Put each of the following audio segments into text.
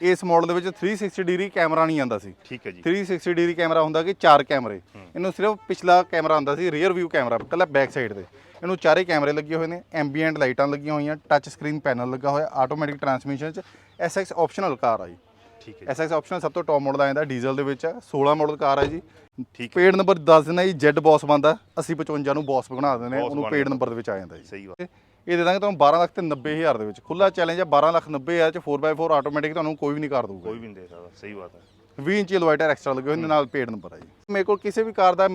ਇਸ ਮਾਡਲ ਦੇ ਵਿੱਚ 360 ਡਿਗਰੀ ਕੈਮਰਾ ਨਹੀਂ ਆਂਦਾ ਸੀ। ਠੀਕ ਹੈ ਜੀ। 360 ਡਿਗਰੀ ਕੈਮਰਾ ਹੁੰਦਾ ਕਿ ਚਾਰ ਕੈਮਰੇ। ਇਹਨੂੰ ਸਿਰਫ ਪਿਛਲਾ ਕੈਮਰਾ ਆਂਦਾ ਸੀ ਰੀਅਰ ਵਿਊ ਕੈਮਰਾ ਕੱਲਾ ਬੈਕ ਸਾਈਡ ਤੇ। ਇਹਨੂੰ ਚਾਰੇ ਕੈਮਰੇ ਲੱਗੇ ਹੋਏ ਨੇ ਐਂਬੀਐਂਟ ਲਾਈਟਾਂ ਲੱਗੀਆਂ ਹੋਈਆਂ ਟੱਚ ਸਕਰੀਨ ਪੈਨਲ ਲੱਗਾ ਹੋਇਆ ਆਟੋਮੈਟਿਕ ਟਰਾਂਸਮਿਸ਼ਨ ਚ SX ਆਪਸ਼ਨਲ ਕਾਰ ਆ ਜੀ। ਠੀਕ ਹੈ SX ਆਪਸ਼ਨਲ ਸਭ ਤੋਂ ਟੌਪ ਮਾਡਲ ਆ ਜਾਂਦਾ ਡੀਜ਼ਲ ਦੇ ਵਿੱਚ ਆ 16 ਮਾਡਲ ਕਾਰ ਆ ਜੀ। ਠੀਕ ਪੇਡ ਨੰਬਰ ਦੱਸ ਦੇਣਾ ਜੀ ਜੈਡ ਬੌਸ ਬੰਦਾ 8055 ਨੂੰ ਬੌਸ ਬਣਾ ਦਿੰਦੇ ਨੇ ਉਹਨੂੰ ਪੇਡ। ਨੰਬਰ ਦੇ ਵਿੱਚ ਆ ਜਾਂਦਾ ਜੀ। ਸਹੀ ਬਾਤ ਇਹ ਦੇ ਦਾਂਗੇ ਤੁਹਾਨੂੰ 12 ਲੱਖ ਤੇ 90 ਹਜ਼ਾਰ ਦੇ ਵਿੱਚ। ਖੁੱਲਾ ਚੈਲੰਜ ਆ 12 ਲੱਖ 90 ਹਜ਼ਾਰ ਚ 4x4 ਆਟੋਮੈਟਿਕ ਤੁਹਾਨੂੰ ਕੋਈ ਵੀ ਨਹੀਂ ਕਰ ਦਊਗਾ। ਕੋਈ ਵੀ ਨਹੀਂ ਦੇ ਸਕਦਾ ਸਹੀ ਬਾਤ ਹੈ। 20 ਇੰਚੀ ਲੋਇਟਰ ਐਕਸਟਰਾ ਲੱਗੇ ਹੋਏ ਨੇ ਨਾਲ ਪੇਡ ਨੰਬਰ ਆ ਜੀ। ਮੇਰੇ ਕੋਲ ਕਿਸੇ ਵੀ ਕਾਰ ਦਾ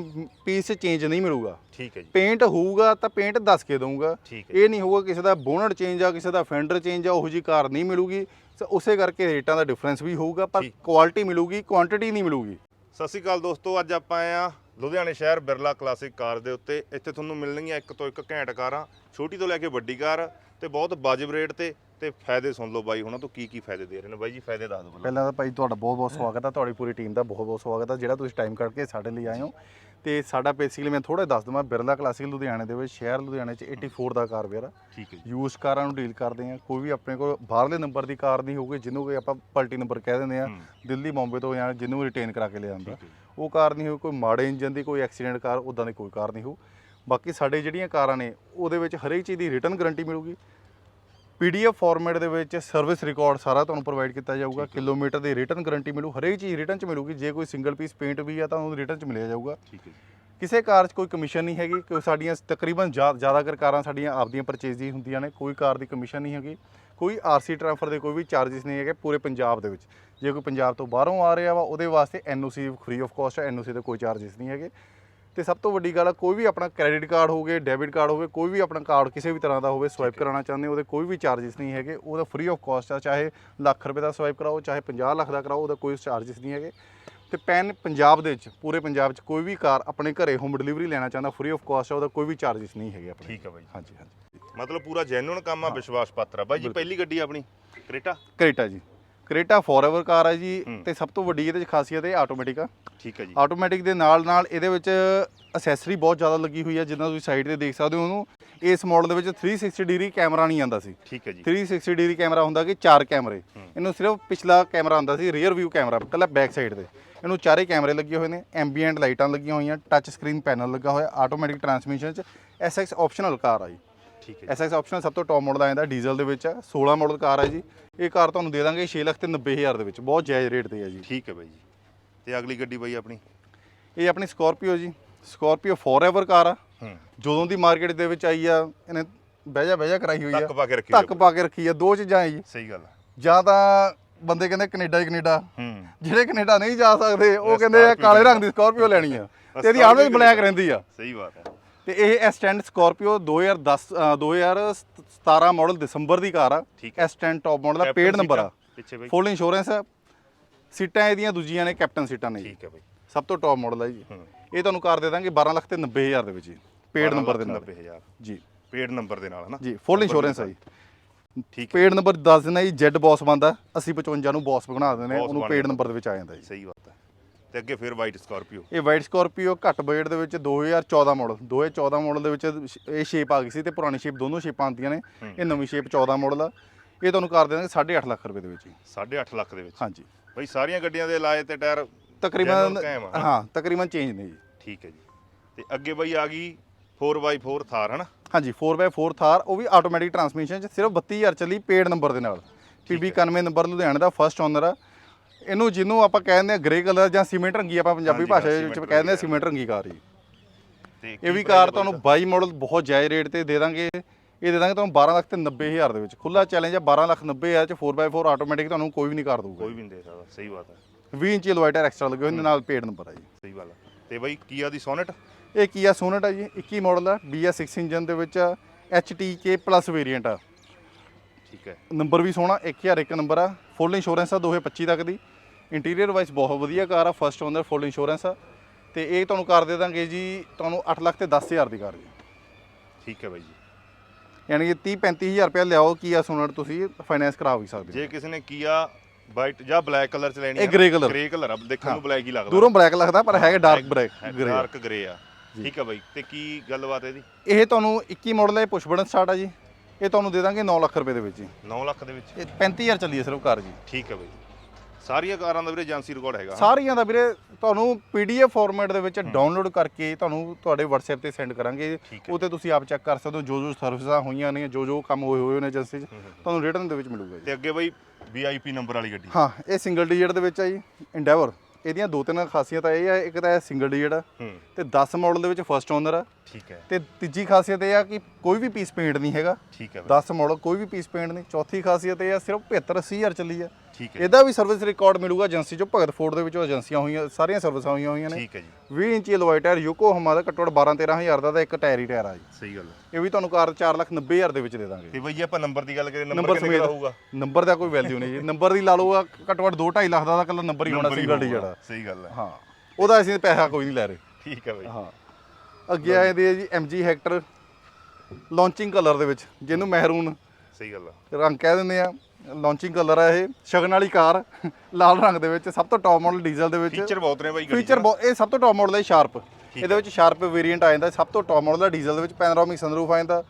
ਪੀਸ ਚੇਂਜ ਨਹੀਂ ਮਿਲੂਗਾ। ਠੀਕ ਹੈ ਜੀ। ਪੇਂਟ ਹੋਊਗਾ ਤਾਂ ਪੇਂਟ ਦੱਸ ਕੇ ਦਊਂਗਾ। ਇਹ ਨਹੀਂ ਹੋਊਗਾ ਕਿਸੇ ਦਾ ਬੋਨਟ ਚੇਂਜ ਆ ਕਿਸੇ ਦਾ ਫੈਂਡਰ ਚੇਂਜ ਆ ਉਹੋ ਜੀ ਕਾਰ ਨਹੀਂ ਮਿਲੂਗੀ। ਉਸੇ ਕਰਕੇ ਰੇਟਾਂ ਦਾ ਡਿਫਰੈਂਸ ਵੀ ਹੋਊਗਾ ਪਰ। ਕੁਆਲਿਟੀ ਮਿਲੂਗੀ ਕੁਆਂਟੀਟੀ ਨਹੀਂ ਮਿਲੂਗੀ। ਸਤਿ ਸ਼੍ਰੀ ਅਕਾਲ ਦੋਸਤੋ ਅੱਜ ਆਪਾਂ ਆਏ ਆ ਲੁਧਿਆਣੇ ਸ਼ਹਿਰ ਬਿਰਲਾ ਕਲਾਸਿਕ ਕਾਰ ਦੇ ਉੱਤੇ ਇੱਥੇ ਤੁਹਾਨੂੰ ਮਿਲਣਗੀਆਂ ਇੱਕ ਤੋਂ ਇੱਕ ਘੈਂਟ ਕਾਰਾਂ, ਛੋਟੀ ਤੋਂ ਲੈ ਕੇ ਵੱਡੀ ਕਾਰ ਤੇ ਬਹੁਤ ਵਾਜਬ ਰੇਟ ਤੇ ਤੇ ਫਾਇਦੇ ਸੁਣ ਲਓ ਬਾਈ ਉਹਨਾਂ ਤੋਂ ਕੀ ਕੀ ਫਾਇਦੇ ਦੇ ਰਹੇ ਨੇ ਬਾਈ ਜੀ, ਫਾਇਦੇ ਦੱਸ ਦਿਓ ਪਹਿਲਾਂ ਪਹਿਲਾਂ ਤਾਂ ਭਾਈ ਤੁਹਾਡਾ ਬਹੁਤ ਬਹੁਤ ਸਵਾਗਤ ਹੈ ਤੁਹਾਡੀ ਪੂਰੀ ਟੀਮ ਦਾ ਬਹੁਤ ਬਹੁਤ ਸਵਾਗਤ ਹੈ ਜਿਹੜਾ ਤੁਸੀਂ ਟਾਈਮ ਕੱਢ ਕੇ ਸਾਡੇ ਲਈ ਆਏ ਹੋ। ਤੇ ਸਾਡਾ ਬੇਸਿਕਲੀ ਮੈਂ ਥੋੜਾ ਦੱਸ ਦਵਾਂ ਬਿਰਲਾ ਕਲਾਸਿਕ ਲੁਧਿਆਣੇ ਦੇ ਵਿੱਚ ਸ਼ਹਿਰ ਲੁਧਿਆਣੇ ਚ 84 ਦਾ ਕਾਰ ਵੇਅਰ ਆ। ਠੀਕ ਹੈ ਯੂਜ਼ ਕਾਰਾਂ ਨੂੰ ਡੀਲ ਕਰਦੇ ਆ ਕੋਈ ਵੀ ਆਪਣੇ ਕੋਲ ਬਾਹਰਲੇ ਨੰਬਰ ਦੀ ਕਾਰ ਨਹੀਂ ਹੋਊਗੀ ਜਿਹਨੂੰ ਕੋਈ ਆਪਾਂ ਪਲਟੀ ਨੰਬਰ ਕਹਿ ਦਿੰਦੇ ਆ। ਦਿੱਲੀ ਬੰਬੇ ਤੋਂ ਜਾਂ ਜਿਹਨੂੰ ਰਿਟੇਨ ਕਰਾ ਕੇ ਲਿਆਂਦਾ। ਉਹ ਕਾਰ ਨਹੀਂ ਹੋਊ ਕੋਈ ਮਾੜੇ ਇੰਜਨ ਦੀ ਕੋਈ ਐਕਸੀਡੈਂਟ ਕਾਰ ਉਦਾਂ ਦੀ ਕੋਈ ਕਾਰ ਨਹੀਂ ਹੋਊ। ਬਾਕੀ ਸਾਡੇ ਜਿਹੜੀਆਂ ਕਾਰਾਂ ਨੇ ਉਹਦੇ ਵਿੱਚ ਹਰੇਕ ਚੀਜ਼ ਦੀ ਰਿਟਰਨ ਗਾਰੰਟੀ ਮਿਲੂਗੀ। ਪੀਡੀਐਫ ਫਾਰਮੈਟ ਦੇ ਵਿੱਚ ਸਰਵਿਸ ਰਿਕਾਰਡ ਸਾਰਾ ਤੁਹਾਨੂੰ ਪ੍ਰੋਵਾਈਡ ਕੀਤਾ ਜਾਊਗਾ ਕਿਲੋਮੀਟਰ ਦੀ ਰਿਟਰਨ ਗਰੰਟੀ ਮਿਲੂ ਹਰੇਕ ਚੀਜ਼ ਰਿਟਰਨ ਚ ਮਿਲੂਗੀ ਜੇ ਕੋਈ ਸਿੰਗਲ ਪੀਸ ਪੇਂਟ ਵੀ ਆ ਤਾਂ ਉਹਨੂੰ ਰਿਟਰਨ ਚ ਮਿਲਿਆ ਜਾਊਗਾ। ਕਿਸੇ ਕਾਰ 'ਚ ਕੋਈ ਕਮਿਸ਼ਨ ਨਹੀਂ ਹੈਗੀ ਕਿ ਸਾਡੀਆਂ ਤਕਰੀਬਨ ਜ਼ਿਆਦਾਤਰ ਕਾਰਾਂ ਸਾਡੀਆਂ ਆਪਦੀਆਂ ਪਰਚੇਜ਼ ਦੀ ਹੁੰਦੀਆਂ ਨੇ ਕੋਈ ਕਾਰ ਦੀ ਕਮਿਸ਼ਨ ਨਹੀਂ ਹੈਗੀ। ਕੋਈ ਆਰਸੀ ਟ੍ਰਾਂਸਫਰ ਦੇ ਕੋਈ ਵੀ ਚਾਰजेस ਨਹੀਂ ਹੈਗੇ ਪੂਰੇ ਪੰਜਾਬ ਦੇ ਵਿੱਚ। ਜੇ ਕੋਈ ਪੰਜਾਬ ਤੋਂ ਬਾਹਰੋਂ ਆ ਰਿਹਾ ਵਾ ਉਹਦੇ ਵਾਸਤੇ ਐਨਓਸੀ ਫ੍ਰੀ ਆਫ ਕਾਸਟ ਹੈ ਐਨਓਸੀ ਦੇ ਕੋਈ ਚਾਰजेस ਨਹੀਂ ਹੈਗੇ। ਤੇ ਸਭ ਤੋਂ ਵੱਡੀ ਗੱਲ ਆ ਕੋਈ ਵੀ ਆਪਣਾ ਕ੍ਰੈਡਿਟ ਕਾਰਡ ਹੋਵੇ ਡੈਬਿਟ ਕਾਰਡ ਹੋਵੇ ਕੋਈ ਵੀ ਆਪਣਾ ਕਾਰਡ ਕਿਸੇ ਵੀ ਤਰ੍ਹਾਂ ਦਾ ਹੋਵੇ ਸਵਾਈਪ ਕਰਾਉਣਾ ਚਾਹੁੰਦੇ ਉਹਦੇ ਕੋਈ ਵੀ ਚਾਰजेस ਨਹੀਂ ਹੈਗੇ ਉਹਦਾ ਫ੍ਰੀ ਆਫ ਕਾਸਟ ਆ ਚਾਹੇ ਲੱਖ ਰੁਪਏ ਦਾ ਸਵਾਈਪ ਕਰਾਓ ਚਾਹੇ 50 ਲੱਖ ਦਾ ਕਰਾਓ ਉਹਦਾ ਕੋਈ ਚਾਰजेस ਨਹੀਂ ਹੈਗੇ। ਤੇ ਪੈਨ ਪੰਜਾਬ ਦੇ ਵਿੱਚ ਪੂਰੇ ਪੰਜਾਬ 'ਚ ਕੋਈ ਵੀ ਕਾਰ ਆਪਣੇ ਘਰੇ ਹੋਮ ਡਿਲੀਵਰੀ ਲੈਣਾ ਚਾਹੁੰਦਾ ਫ੍ਰੀ ਆਫ ਕਾਸਟ ਆ ਉਹਦਾ ਕੋਈ ਵੀ ਚਾਰजेस ਨਹੀਂ ਹੈਗੇ ਆਪਣੇ। ਠੀਕ ਆ ਬਾਈ। ਹਾਂਜੀ ਹਾਂਜੀ। ਮਤਲਬ ਪੂਰਾ ਜੈਨੂਨ ਕੰਮ ਆ ਵਿਸ਼ਵਾਸ ਪਾਤਰ ਆ। ਬਾਈ ਜੀ ਪਹਿਲੀ ਗੱਡੀ ਆਪਣੀ ਕ੍ਰੇਟਾ? ਕ੍ਰੇਟਾ ਜੀ। ਕਰੇਟਾ ਫੋਰਐਵਰ ਕਾਰ ਹੈ ਜੀ। ਤੇ ਸਭ ਤੋਂ ਵੱਡੀ ਇਹਦੇ 'ਚ ਖਾਸੀਅਤ ਇਹ ਆਟੋਮੈਟਿਕ ਆ। ਠੀਕ ਹੈ ਜੀ। ਆਟੋਮੈਟਿਕ ਦੇ ਨਾਲ ਨਾਲ ਇਹਦੇ ਵਿੱਚ ਅਸੈਸਰੀ ਬਹੁਤ ਜ਼ਿਆਦਾ ਲੱਗੀ ਹੋਈ ਹੈ ਜਿੱਦਾਂ ਤੁਸੀਂ ਸਾਈਡ ਤੇ ਦੇਖ ਸਕਦੇ ਹੋ ਉਹਨੂੰ। ਇਸ ਮਾਡਲ ਦੇ ਵਿੱਚ 360 ਡਿਗਰੀ ਕੈਮਰਾ ਨਹੀਂ ਆਂਦਾ ਸੀ। ਠੀਕ ਹੈ ਜੀ। 360 ਡਿਗਰੀ ਕੈਮਰਾ ਹੁੰਦਾ ਕਿ ਚਾਰ ਕੈਮਰੇ। ਇਹਨੂੰ ਸਿਰਫ ਪਿਛਲਾ ਕੈਮਰਾ ਆਂਦਾ ਸੀ ਰੀਅਰ ਵਿਊ ਕੈਮਰਾ ਕੱਲਾ ਬੈਕ ਸਾਈਡ ਤੇ। ਇਹਨੂੰ ਚਾਰੇ ਕੈਮਰੇ ਲੱਗੇ ਹੋਏ ਨੇ ਐਂਬੀਐਂਟ ਲਾਈਟਾਂ ਲੱਗੀਆਂ ਹੋਈਆਂ ਟੱਚ ਸਕਰੀਨ ਪੈਨਲ ਲੱਗਾ ਹੋਇਆ ਆਟੋਮੈਟਿਕ ਟਰਾਂਸਮਿਸ਼ਨ ਚ। SX ਆਪਸ਼ਨਲ ਕਾਰ ਆ ਜੀ। ਠੀਕ ਹੈ ਜੀ। SX ਆਪਸ਼ਨਲ ਸਭ ਤੋਂ ਟੌਪ ਮਾਡਲ ਆ ਜਾਂਦਾ ਡੀਜ਼ਲ ਦੇ ਵਿੱਚ ਆ 16 ਮਾਡਲ ਕਾਰ ਹੈ ਜੀ। ਇਹ ਕਾਰ ਤੁਹਾਨੂੰ ਦੇ ਦਾਂਗੇ 6 ਲੱਖ ਤੇ 90 ਹਜ਼ਾਰ ਦੇ ਵਿੱਚ ਬਹੁਤ ਜਾਇਜ਼ ਰੇਟ ਤੇ ਹੈ ਜੀ। ਠੀਕ ਹੈ ਬਾਈ ਜੀ। ਤੇ ਅਗਲੀ ਗੱਡੀ ਬਾਈ ਆਪਣੀ? ਇਹ ਆਪਣੀ ਸਕਾਰਪੀਓ ਜੀ। ਸਕਾਰਪੀਓ ਫੋਰਐਵਰ ਕਾਰ ਆ। ਹੂੰ। ਜਦੋਂ ਦੀ ਮਾਰਕੀਟ ਦੇ ਵਿੱਚ ਆਈ ਆ ਇਹਨੇ ਬਹਿਜਾ ਬਹਿਜਾ ਕਰਾਈ ਹੋਈ ਆ। ਟੱਕ ਪਾ ਕੇ ਰੱਖੀ ਧੱਕ ਪਾ ਕੇ ਰੱਖੀ ਆ ਦੋ ਚੀਜ਼ਾਂ ਆ ਜੀ। ਸਹੀ ਗੱਲ ਆ। ਜਾਂ ਤਾਂ ਬੰਦੇ ਕਹਿੰਦੇ ਕੈਨੇਡਾ ਹੀ ਕੈਨੇਡਾ। ਹੂੰ। ਜਿਹੜੇ ਕੈਨੇਡਾ ਨਹੀਂ ਜਾ ਸਕਦੇ ਉਹ ਕਹਿੰਦੇ ਕਾਲੇ ਰੰਗ ਦੀ ਸਕਾਰਪੀਓ ਲੈਣੀ ਆ। ਤੇ ਇਹਦੀ ਆਲਵੇਜ਼ ਬਲੈਕ ਰਹਿੰਦੀ ਆ। ਸਹੀ ਬਾਤ ਹੈ ਤੇ ਇਹ ਐਸ10 ਸਕਾਰਪੀਓ 2010 ਅ, 2017 ਮਾਡਲ ਦਸੰਬਰ ਦੀ ਕਾਰ ਆ। ਐਸ10 ਟੌਪ ਮਾਡਲ ਆ ਪੇਡ ਨੰਬਰ ਆ। ਫੁੱਲ ਇੰਸ਼ੋਰੈਂਸ ਆ। ਸੀਟਾਂ ਇਹਦੀਆਂ ਦੂਜੀਆਂ ਨੇ ਕੈਪਟਨ ਸੀਟਾਂ ਨੇ ਠੀਕ ਹੈ ਬਾਈ। ਸਭ ਤੋਂ ਟੌਪ ਮਾਡਲ ਆ ਜੀ। ਇਹ ਤੁਹਾਨੂੰ ਕਾਰ ਦੇ ਦਾਂਗੇ 12 ਲੱਖ ਤੇ 90 ਹਜ਼ਾਰ ਦੇ ਵਿੱਚ ਜੀ। ਪੇਡ ਨੰਬਰ ਦੇ ਨਾਲ। 90000 ਜੀ। ਪੇਡ ਨੰਬਰ ਦੇ ਨਾਲ ਹਨਾ? ਜੀ ਫੁੱਲ ਇੰਸ਼ੋਰੈਂਸ ਆ ਜੀ। ਠੀਕ ਪੇਡ ਨੰਬਰ ਦੱਸ ਦੇਣਾ ਜੀ ਜੈਡ ਬੌਸ ਬੰਦਾ। 8055 ਨੂੰ ਬੌਸ ਬਣਾ ਦਿੰਦੇ ਨੇ ਉਹਨੂੰ ਪੇਡ। ਨੰਬਰ ਦੇ ਵਿੱਚ ਆ ਜਾਂਦਾ ਜੀ। ਸਹੀ ਬਾਤ ਹੈ। ਤੇ ਅੱਗੇ ਫਿਰ ਵਾਈਟ ਸਕਾਰਪੀਓ ਇਹ ਵਾਈਟ ਸਕਾਰਪੀਓ ਘੱਟ ਬਜਟ ਦੇ ਵਿੱਚ 2014 ਮਾਡਲ 2014 ਮਾਡਲ ਦੇ ਵਿੱਚ ਇਹ ਸ਼ੇਪ ਆ ਗਈ ਸੀ ਤੇ ਪੁਰਾਣੀ ਸ਼ੇਪ ਦੋਨੋਂ ਸ਼ੇਪਾਂ ਆਉਂਦੀਆਂ ਨੇ। ਇਹ ਨਵੀਂ ਸ਼ੇਪ 14 ਮਾਡਲ ਆ। ਇਹ ਤੁਹਾਨੂੰ ਕਰ ਦੇਣਗੇ 8.5 ਲੱਖ ਰੁਪਏ ਦੇ ਵਿੱਚ ਜੀ। 8.5 ਲੱਖ ਦੇ ਵਿੱਚ। ਹਾਂਜੀ। ਬਾਈ ਸਾਰੀਆਂ ਗੱਡੀਆਂ ਦੇ ਲਾਏ ਤੇ ਟਾਇਰ ਤਕਰੀਬਨ? ਹਾਂ ਤਕਰੀਬਨ ਚੇਂਜ ਨੇ ਜੀ। ਠੀਕ ਹੈ ਜੀ। ਤੇ ਅੱਗੇ ਬਾਈ ਆ ਗਈ 4x4 ਥਾਰ ਹਨਾ? ਹਾਂਜੀ 4x4 ਥਾਰ ਉਹ ਵੀ ਆਟੋਮੈਟਿਕ ਟਰਾਂਸਮਿਸ਼ਨ ਚ ਸਿਰਫ 32000 ਚੱਲੀ ਪੇਡ ਨੰਬਰ ਦੇ ਨਾਲ। PB 91 ਨੰਬਰ ਲੁਧਿਆਣੇ ਦਾ ਫਰਸਟ ਓਨਰ ਆ। ਇਹਨੂੰ ਜਿਹਨੂੰ ਆਪਾਂ ਕਹਿੰਦੇ ਆ ਗ੍ਰੇ ਕਲਰ ਜਾਂ ਸੀਮੈਂਟ ਰੰਗੀ ਆਪਾਂ ਪੰਜਾਬੀ ਭਾਸ਼ਾ ਦੇ ਵਿੱਚ ਕਹਿੰਦੇ ਆ ਸੀਮੈਂਟ ਰੰਗੀ ਕਾਰ ਜੀ। ਇਹ ਕੀ ਵੀ ਕਾਰ ਬਾਈ ਤੁਹਾਨੂੰ? 22 ਮਾਡਲ ਬਹੁਤ ਜਾਇਜ਼ ਰੇਟ ਤੇ ਦੇ ਦਾਂਗੇ। ਇਹ ਦੇ ਦਾਂਗੇ ਤੁਹਾਨੂੰ 12 ਲੱਖ ਤੇ 90 ਹਜ਼ਾਰ ਦੇ ਵਿੱਚ। ਖੁੱਲਾ ਚੈਲੰਜ ਆ 12 ਲੱਖ 90 ਹਜ਼ਾਰ ਚ 4x4 ਆਟੋਮੈਟਿਕ ਤੁਹਾਨੂੰ ਕੋਈ ਵੀ ਨਹੀਂ ਕਰ ਦਊਗਾ। ਕੋਈ ਵੀ ਨਹੀਂ ਦੇ ਸਕਦਾ ਸਹੀ ਬਾਤ ਹੈ 20 ਇੰਚੀ ਲੋਇਟਰ ਐਕਸਟਰਾ ਲੱਗੇ ਹੋਏ ਨੇ ਨਾਲ ਪੇਡ ਨੰਬਰ ਆ ਜੀ। ਸਹੀ ਗੱਲ ਹੈ ਤੇ ਬਾਈ ਕੀਆ ਦੀ ਸੋਨਟ ਇਹ ਕੀਆ ਸੋਨਟ ਆ ਜੀ 21 ਮਾਡਲ ਆ BS6 ਇੰਜਨ ਦੇ ਵਿੱਚ HTK ਪਲੱਸ ਵੇਰੀਐਂਟ ਆ। ਠੀਕ ਹੈ। ਨੰਬਰ ਵੀ ਸੋਹਣਾ 1001 ਨੰਬਰ ਆ ਫੁੱਲ ਇੰਸ਼ੋਰੈਂਸ ਆ 2025 ਤੱਕ ਦੀ। ਇੰਟੀਰੀਅਰ ਵਾਈਜ਼ ਬਹੁਤ ਵਧੀਆ ਕਾਰ ਆ ਫਰਸਟ ਓਨਰ ਫੁੱਲ ਇੰਸ਼ੋਰੈਂਸ ਆ। ਤੇ ਇਹ ਤੁਹਾਨੂੰ ਕਰ ਦੇ ਦਾਂਗੇ ਜੀ ਤੁਹਾਨੂੰ 8 ਲੱਖ ਤੇ 10000 ਦੀ ਕਾਰ ਜੀ। ਠੀਕ ਹੈ ਬਾਈ ਜੀ। ਯਾਨੀ ਕਿ 30 35000 ਰੁਪਏ ਲਿਆਓ ਕੀਆ ਸੋਨਟ ਤੁਸੀਂ ਫਾਈਨੈਂਸ ਕਰਾ ਵੀ ਸਕਦੇ ਹੋ। ਜੇ ਕਿਸੇ ਨੇ ਕੀਆ ਵਾਈਟ ਜਾਂ ਬਲੈਕ ਕਲਰ ਚ ਲੈਣੀ ਇਹ grey colour। ਗ੍ਰੇ ਕਲਰ ਆ ਦੇਖਣ ਨੂੰ ਬਲੈਕ ਹੀ ਲੱਗਦਾ। ਦੂਰੋਂ ਬਲੈਕ ਲੱਗਦਾ ਪਰ ਹੈਗਾ dark black grey dark grey ਆ। ਠੀਕ ਹੈ ਬਾਈ ਤੇ ਕੀ ਗੱਲਬਾਤ ਹੈ ਇਹਦੀ? ਇਹ ਤੁਹਾਨੂੰ 21 ਮਾਡਲ ਹੈ ਪੁਸ਼ ਬਟਨ ਸਟਾਰਟ ਆ ਜੀ। ਇਹ ਤੁਹਾਨੂੰ ਦੇ ਦਾਂਗੇ 9 ਲੱਖ ਰੁਪਏ ਦੇ ਵਿੱਚ ਜੀ। 9 ਲੱਖ ਦੇ ਵਿੱਚ। ਇਹ 35000 ਚੱਲੀ ਹੈ ਸਿਰਫ ਕਾਰ ਜੀ। ਠੀਕ ਹੈ ਬਾਈ। ਸਾਰੀਆਂ ਕਾਰਾਂ ਦਾ ਵੀਰੇ ਏਜੰਸੀ ਰਿਕਾਰਡ ਹੈਗਾ। ਸਾਰੀਆਂ ਦਾ ਵੀਰੇ ਤੁਹਾਨੂੰ ਪੀਡੀਐਫ ਫਾਰਮੈਟ ਦੇ ਵਿੱਚ ਡਾਊਨਲੋਡ ਕਰਕੇ ਤੁਹਾਨੂੰ ਤੁਹਾਡੇ WhatsApp ਤੇ ਸੈਂਡ ਕਰਾਂਗੇ। ਠੀਕ ਹੈ। ਉਹ ਤੇ ਤੁਸੀਂ ਆਪ ਚੈੱਕ ਕਰ ਸਕਦੇ ਹੋ ਜੋ ਜੋ ਸਰਵਿਸਾਂ ਹੋਈਆਂ ਨੇ ਜੋ ਜੋ ਕੰਮ ਹੋਏ ਹੋਏ ਨੇ ਏਜੰਸੀ 'ਚ ਤੁਹਾਨੂੰ ਰਿਟਰਨ ਦੇ ਵਿੱਚ ਮਿਲੂਗਾ ਜੀ। ਤੇ ਅੱਗੇ ਬਾਈ ਵੀਆਈਪੀ ਨੰਬਰ ਵਾਲੀ ਗੱਡੀ। ਹਾਂ ਇਹ ਸਿੰਗਲ ਡਿਜਿਟ ਦੇ ਵਿੱਚ ਆ ਜੀ ਇੰਡੈਵਰ ਇਹਦੀਆਂ ਦੋ ਤਿੰਨ ਖਾਸੀਅਤਾਂ ਇਹ ਆ ਇੱਕ ਤਾਂ ਇਹ ਸਿੰਗਲ ਡਿਜਿਟ ਆ ਤੇ 10 ਮਾਡਲ ਦੇ ਵਿੱਚ ਫਰਸਟ ਓਨਰ ਆ। ਠੀਕ ਹੈ। ਤੇ ਤੀਜੀ ਖਾਸੀਅਤ ਇਹ ਆ ਕਿ ਕੋਈ ਵੀ ਪੀਸ ਪੇਂਟ ਨਹੀਂ ਹੈਗਾ। ਠੀਕ ਹੈ ਬਾਈ। 10 ਮਾਡਲ ਕੋਈ ਵੀ ਪੀਸ ਪੇਂਟ ਨਹੀਂ। ਚੌਥੀ ਖਾਸੀਅਤ ਇਹ ਆ ਸਿਰਫ 75 80 ਹਜ਼ਾਰ ਚੱਲੀ ਆ। ਠੀਕ ਹੈ ਇਹਦਾ ਵੀ ਸਰਵਿਸ ਰਿਕਾਰਡ ਮਿਲੂਗਾ ਏਜੰਸੀ ਚੋਂ ਭਗਤ ਫੋਰਡ ਦੇ ਵਿੱਚੋਂ ਏਜੰਸੀਆਂ ਹੋਈਆਂ ਸਾਰੀਆਂ ਸਰਵਿਸਾਂ ਹੋਈਆਂ ਹੋਈਆਂ ਨੇ। ਠੀਕ ਹੈ ਜੀ। 20 ਇੰਚੀ ਅਲੋਏ ਟਾਇਰ ਯੂਕੋ ਹਮਾ ਦਾ ਘੱਟੋ ਘੱਟ 12 13 ਹਜ਼ਾਰ ਦਾ ਤਾਂ ਇੱਕ ਟਾਇਰ ਹੀ ਟਾਇਰ ਆ ਜੀ। ਸਹੀ ਗੱਲ ਹੈ। ਇਹ ਵੀ ਤੁਹਾਨੂੰ ਕਾਰ 4 ਲੱਖ 90 ਹਜ਼ਾਰ ਦੇ ਵਿੱਚ ਦੇ ਦਾਂਗੇ। ਤੇ ਬਾਈ ਆਪਾਂ ਨੰਬਰ ਦੀ ਗੱਲ ਕਰੀਏ ਨੰਬਰ ਕਿੰਨੇ ਦਾ ਹੋਊਗਾ? ਨੰਬਰ ਦਾ ਕੋਈ ਵੈਲਿਊ ਨਹੀਂ ਜੀ। ਨੰਬਰ ਦੀ ਲਾ ਲਓ ਆ ਘੱਟੋ ਘੱਟ 2 2.5 ਲੱਖ ਦਾ ਤਾਂ ਕੱਲਾ ਨੰਬਰ ਹੀ ਹੋਣਾ ਸਿੰਗਲ ਡਿਜਿਟ ਹੋਊਗਾ, ਸਹੀ ਗੱਲ ਹੈ। ਹਾਂ। ਉਹਦਾ ਅਸੀਂ ਪੈਸਾ ਕੋਈ ਨਹੀਂ ਲੈ ਰਹੇ। ਠੀਕ ਹੈ ਬਾਈ। ਹਾਂ। ਅੱਗੇ ਆਏ ਦੇ ਜੀ MG ਹੈਕਟਰ ਲਾਂਚਿੰਗ ਕਲਰ ਦੇ ਵਿੱਚ ਜਿਹਨੂੰ ਮਹਿਰੂਨ ਸਹੀ ਗੱਲ ਹੈ। ਰੰਗ ਕਹਿ ਦਿੰਦੇ ਆ। ਲਾਂਚਿੰਗ ਕਲਰ ਆ ਇਹ ਸ਼ਗਨ ਵਾਲੀ ਕਾਰ ਲਾਲ ਰੰਗ ਦੇ ਵਿੱਚ ਸਭ ਤੋਂ ਟੌਪ ਮਾਡਲ ਡੀਜ਼ਲ ਦੇ ਵਿੱਚ। ਫੀਚਰ ਬਹੁਤ ਨੇ ਬਾਈ ਗੱਡੀ ਫੀਚਰ ਬਹੁਤ ਇਹ ਸਭ ਤੋਂ ਟੌਪ ਮਾਡਲ ਹੈ ਸ਼ਾਰਪ ਇਹਦੇ ਵਿੱਚ ਸ਼ਾਰਪ ਵੇਰੀਐਂਟ ਆ ਜਾਂਦਾ ਸਭ ਤੋਂ ਟੌਪ ਮਾਡਲ ਦਾ ਡੀਜ਼ਲ ਦੇ ਵਿੱਚ ਪੈਨੋਰਾਮਿਕ ਸਨਰੂਫ ਆ ਜਾਂਦਾ।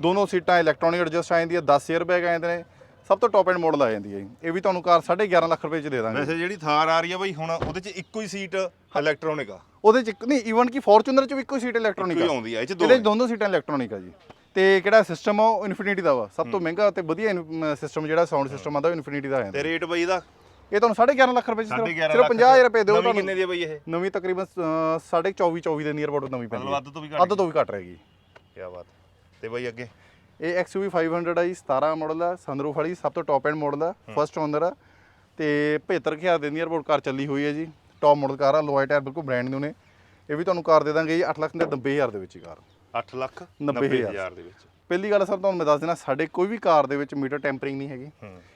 ਦੋਨੋਂ ਸੀਟਾਂ ਇਲੈਕਟ੍ਰੋਨਿਕ ਐਡਜਸਟ ਆ ਜਾਂਦੀਆਂ 10 에ਅਰ ਬੈਗ ਆ ਜਾਂਦੇ ਨੇ। ਸਭ ਤੋਂ ਟੌਪ ਐਂਡ ਮਾਡਲ ਆ ਜਾਂਦੀ ਹੈ। ਇਹ। ਵੀ ਤੁਹਾਨੂੰ ਕਾਰ 11.5 ਲੱਖ ਰੁਪਏ ਚ ਦੇ ਦਾਂਗੇ। ਵੈਸੇ ਜਿਹੜੀ ਥਾਰ ਆ ਰਹੀ ਹੈ ਬਾਈ ਹੁਣ ਉਹਦੇ ਚ ਇੱਕੋ ਹੀ ਸੀਟ ਇਲੈਕਟ੍ਰੋਨਿਕ ਆ। ਉਹਦੇ ਚ ਨਹੀਂ ਈਵਨ ਕਿ ਫੋਰਚੂਨਰ ਚ ਵੀ ਇੱਕੋ ਸੀਟ ਇਲੈਕਟ੍ਰੋਨਿਕ ਆ। ਆਉਂਦੀ ਆ ਇਹ ਚ ਦੋ ਇਹਦੇ 'ਚ ਦੋਨੋਂ ਸੀਟਾਂ ਇਲੈਕਟ੍ਰੋਨਿਕ ਆ ਜੀ। ਤੇ ਕਿਹੜਾ ਸਿਸਟਮ ਆ ਉਹ ਇਨਫਿਨਿਟੀ ਦਾ ਵਾ? ਸਭ ਤੋਂ ਮਹਿੰਗਾ ਤੇ ਵਧੀਆ ਸਿਸਟਮ ਜਿਹੜਾ ਸਾਊਂਡ ਸਿਸਟਮ ਉਹ ਇਨਫਿਨਿਟੀ ਦਾ ਆ ਤੇ ਰੇਟ ਬਾਈ ਇਹਦਾ ਇਹ ਤੁਹਾਨੂੰ 11.5 ਲੱਖ ਰੁਪਏ ਚ ਸਿਰਫ 11.5 ਸਿਰਫ 50000 ਰੁਪਏ ਦਿਓ ਤੁਹਾਨੂੰ। ਕਿੰਨੇ ਦੀ ਬਾਈ ਇਹ? ਨਵੀਂ ਤਕਰੀਬਨ 24 24 ਦੇ ਨੀਅਰ ਅਬਾਊਟ ਨਵੀਂ ਪੈਂਦੀ ਅੱਧ ਤੋਂ ਵੀ ਘੱਟ ਅੱਧ ਤੋਂ ਵੀ ਘੱਟ ਰਹੇਗੀ। ਕੀ ਬਾਤ ਤੇ ਬਾਈ ਅੱਗੇ? ਇਹ XUV 500 ਆ ਜੀ 17 ਮਾਡਲ ਆ ਸਨਰੂਫ ਵਾਲੀ ਸਭ ਤੋਂ ਟੌਪ ਐਂਡ ਮਾਡਲ ਆ ਫਰਸਟ ਓਨਰ ਆ। ਤੇ 75000 ਦੇ ਨੀਅਰ ਅਬਾਊਟ ਕਾਰ ਚੱਲੀ ਹੋਈ ਹੈ ਜੀ। ਟੌਪ ਮਾਡਲ ਕਾਰ ਆ ਲੋਏ ਟਾਇਰ ਬਿਲਕੁਲ ਬ੍ਰਾਂਡ ਨਿਊ ਨੇ। ਇਹ ਵੀ ਤੁਹਾਨੂੰ ਕਾਰ ਦੇ ਦਾਂਗੇ ਜੀ 8 ਲੱਖ ਦੇ 90000 ਦੇ ਵਿੱਚ ਹੀ ਕਾਰ। 8 ਲੱਖ 90 ਹਜ਼ਾਰ। 90000 ਦੇ ਵਿੱਚ। ਪਹਿਲੀ ਗੱਲ ਸਰ ਤੁਹਾਨੂੰ ਮੈਂ ਦੱਸ ਦੇਣਾ ਸਾਡੇ ਕੋਈ ਵੀ ਕਾਰ ਦੇ ਵਿੱਚ ਮੀਟਰ ਟੈਂਪਰਿੰਗ ਨਹੀਂ ਹੈਗੀ।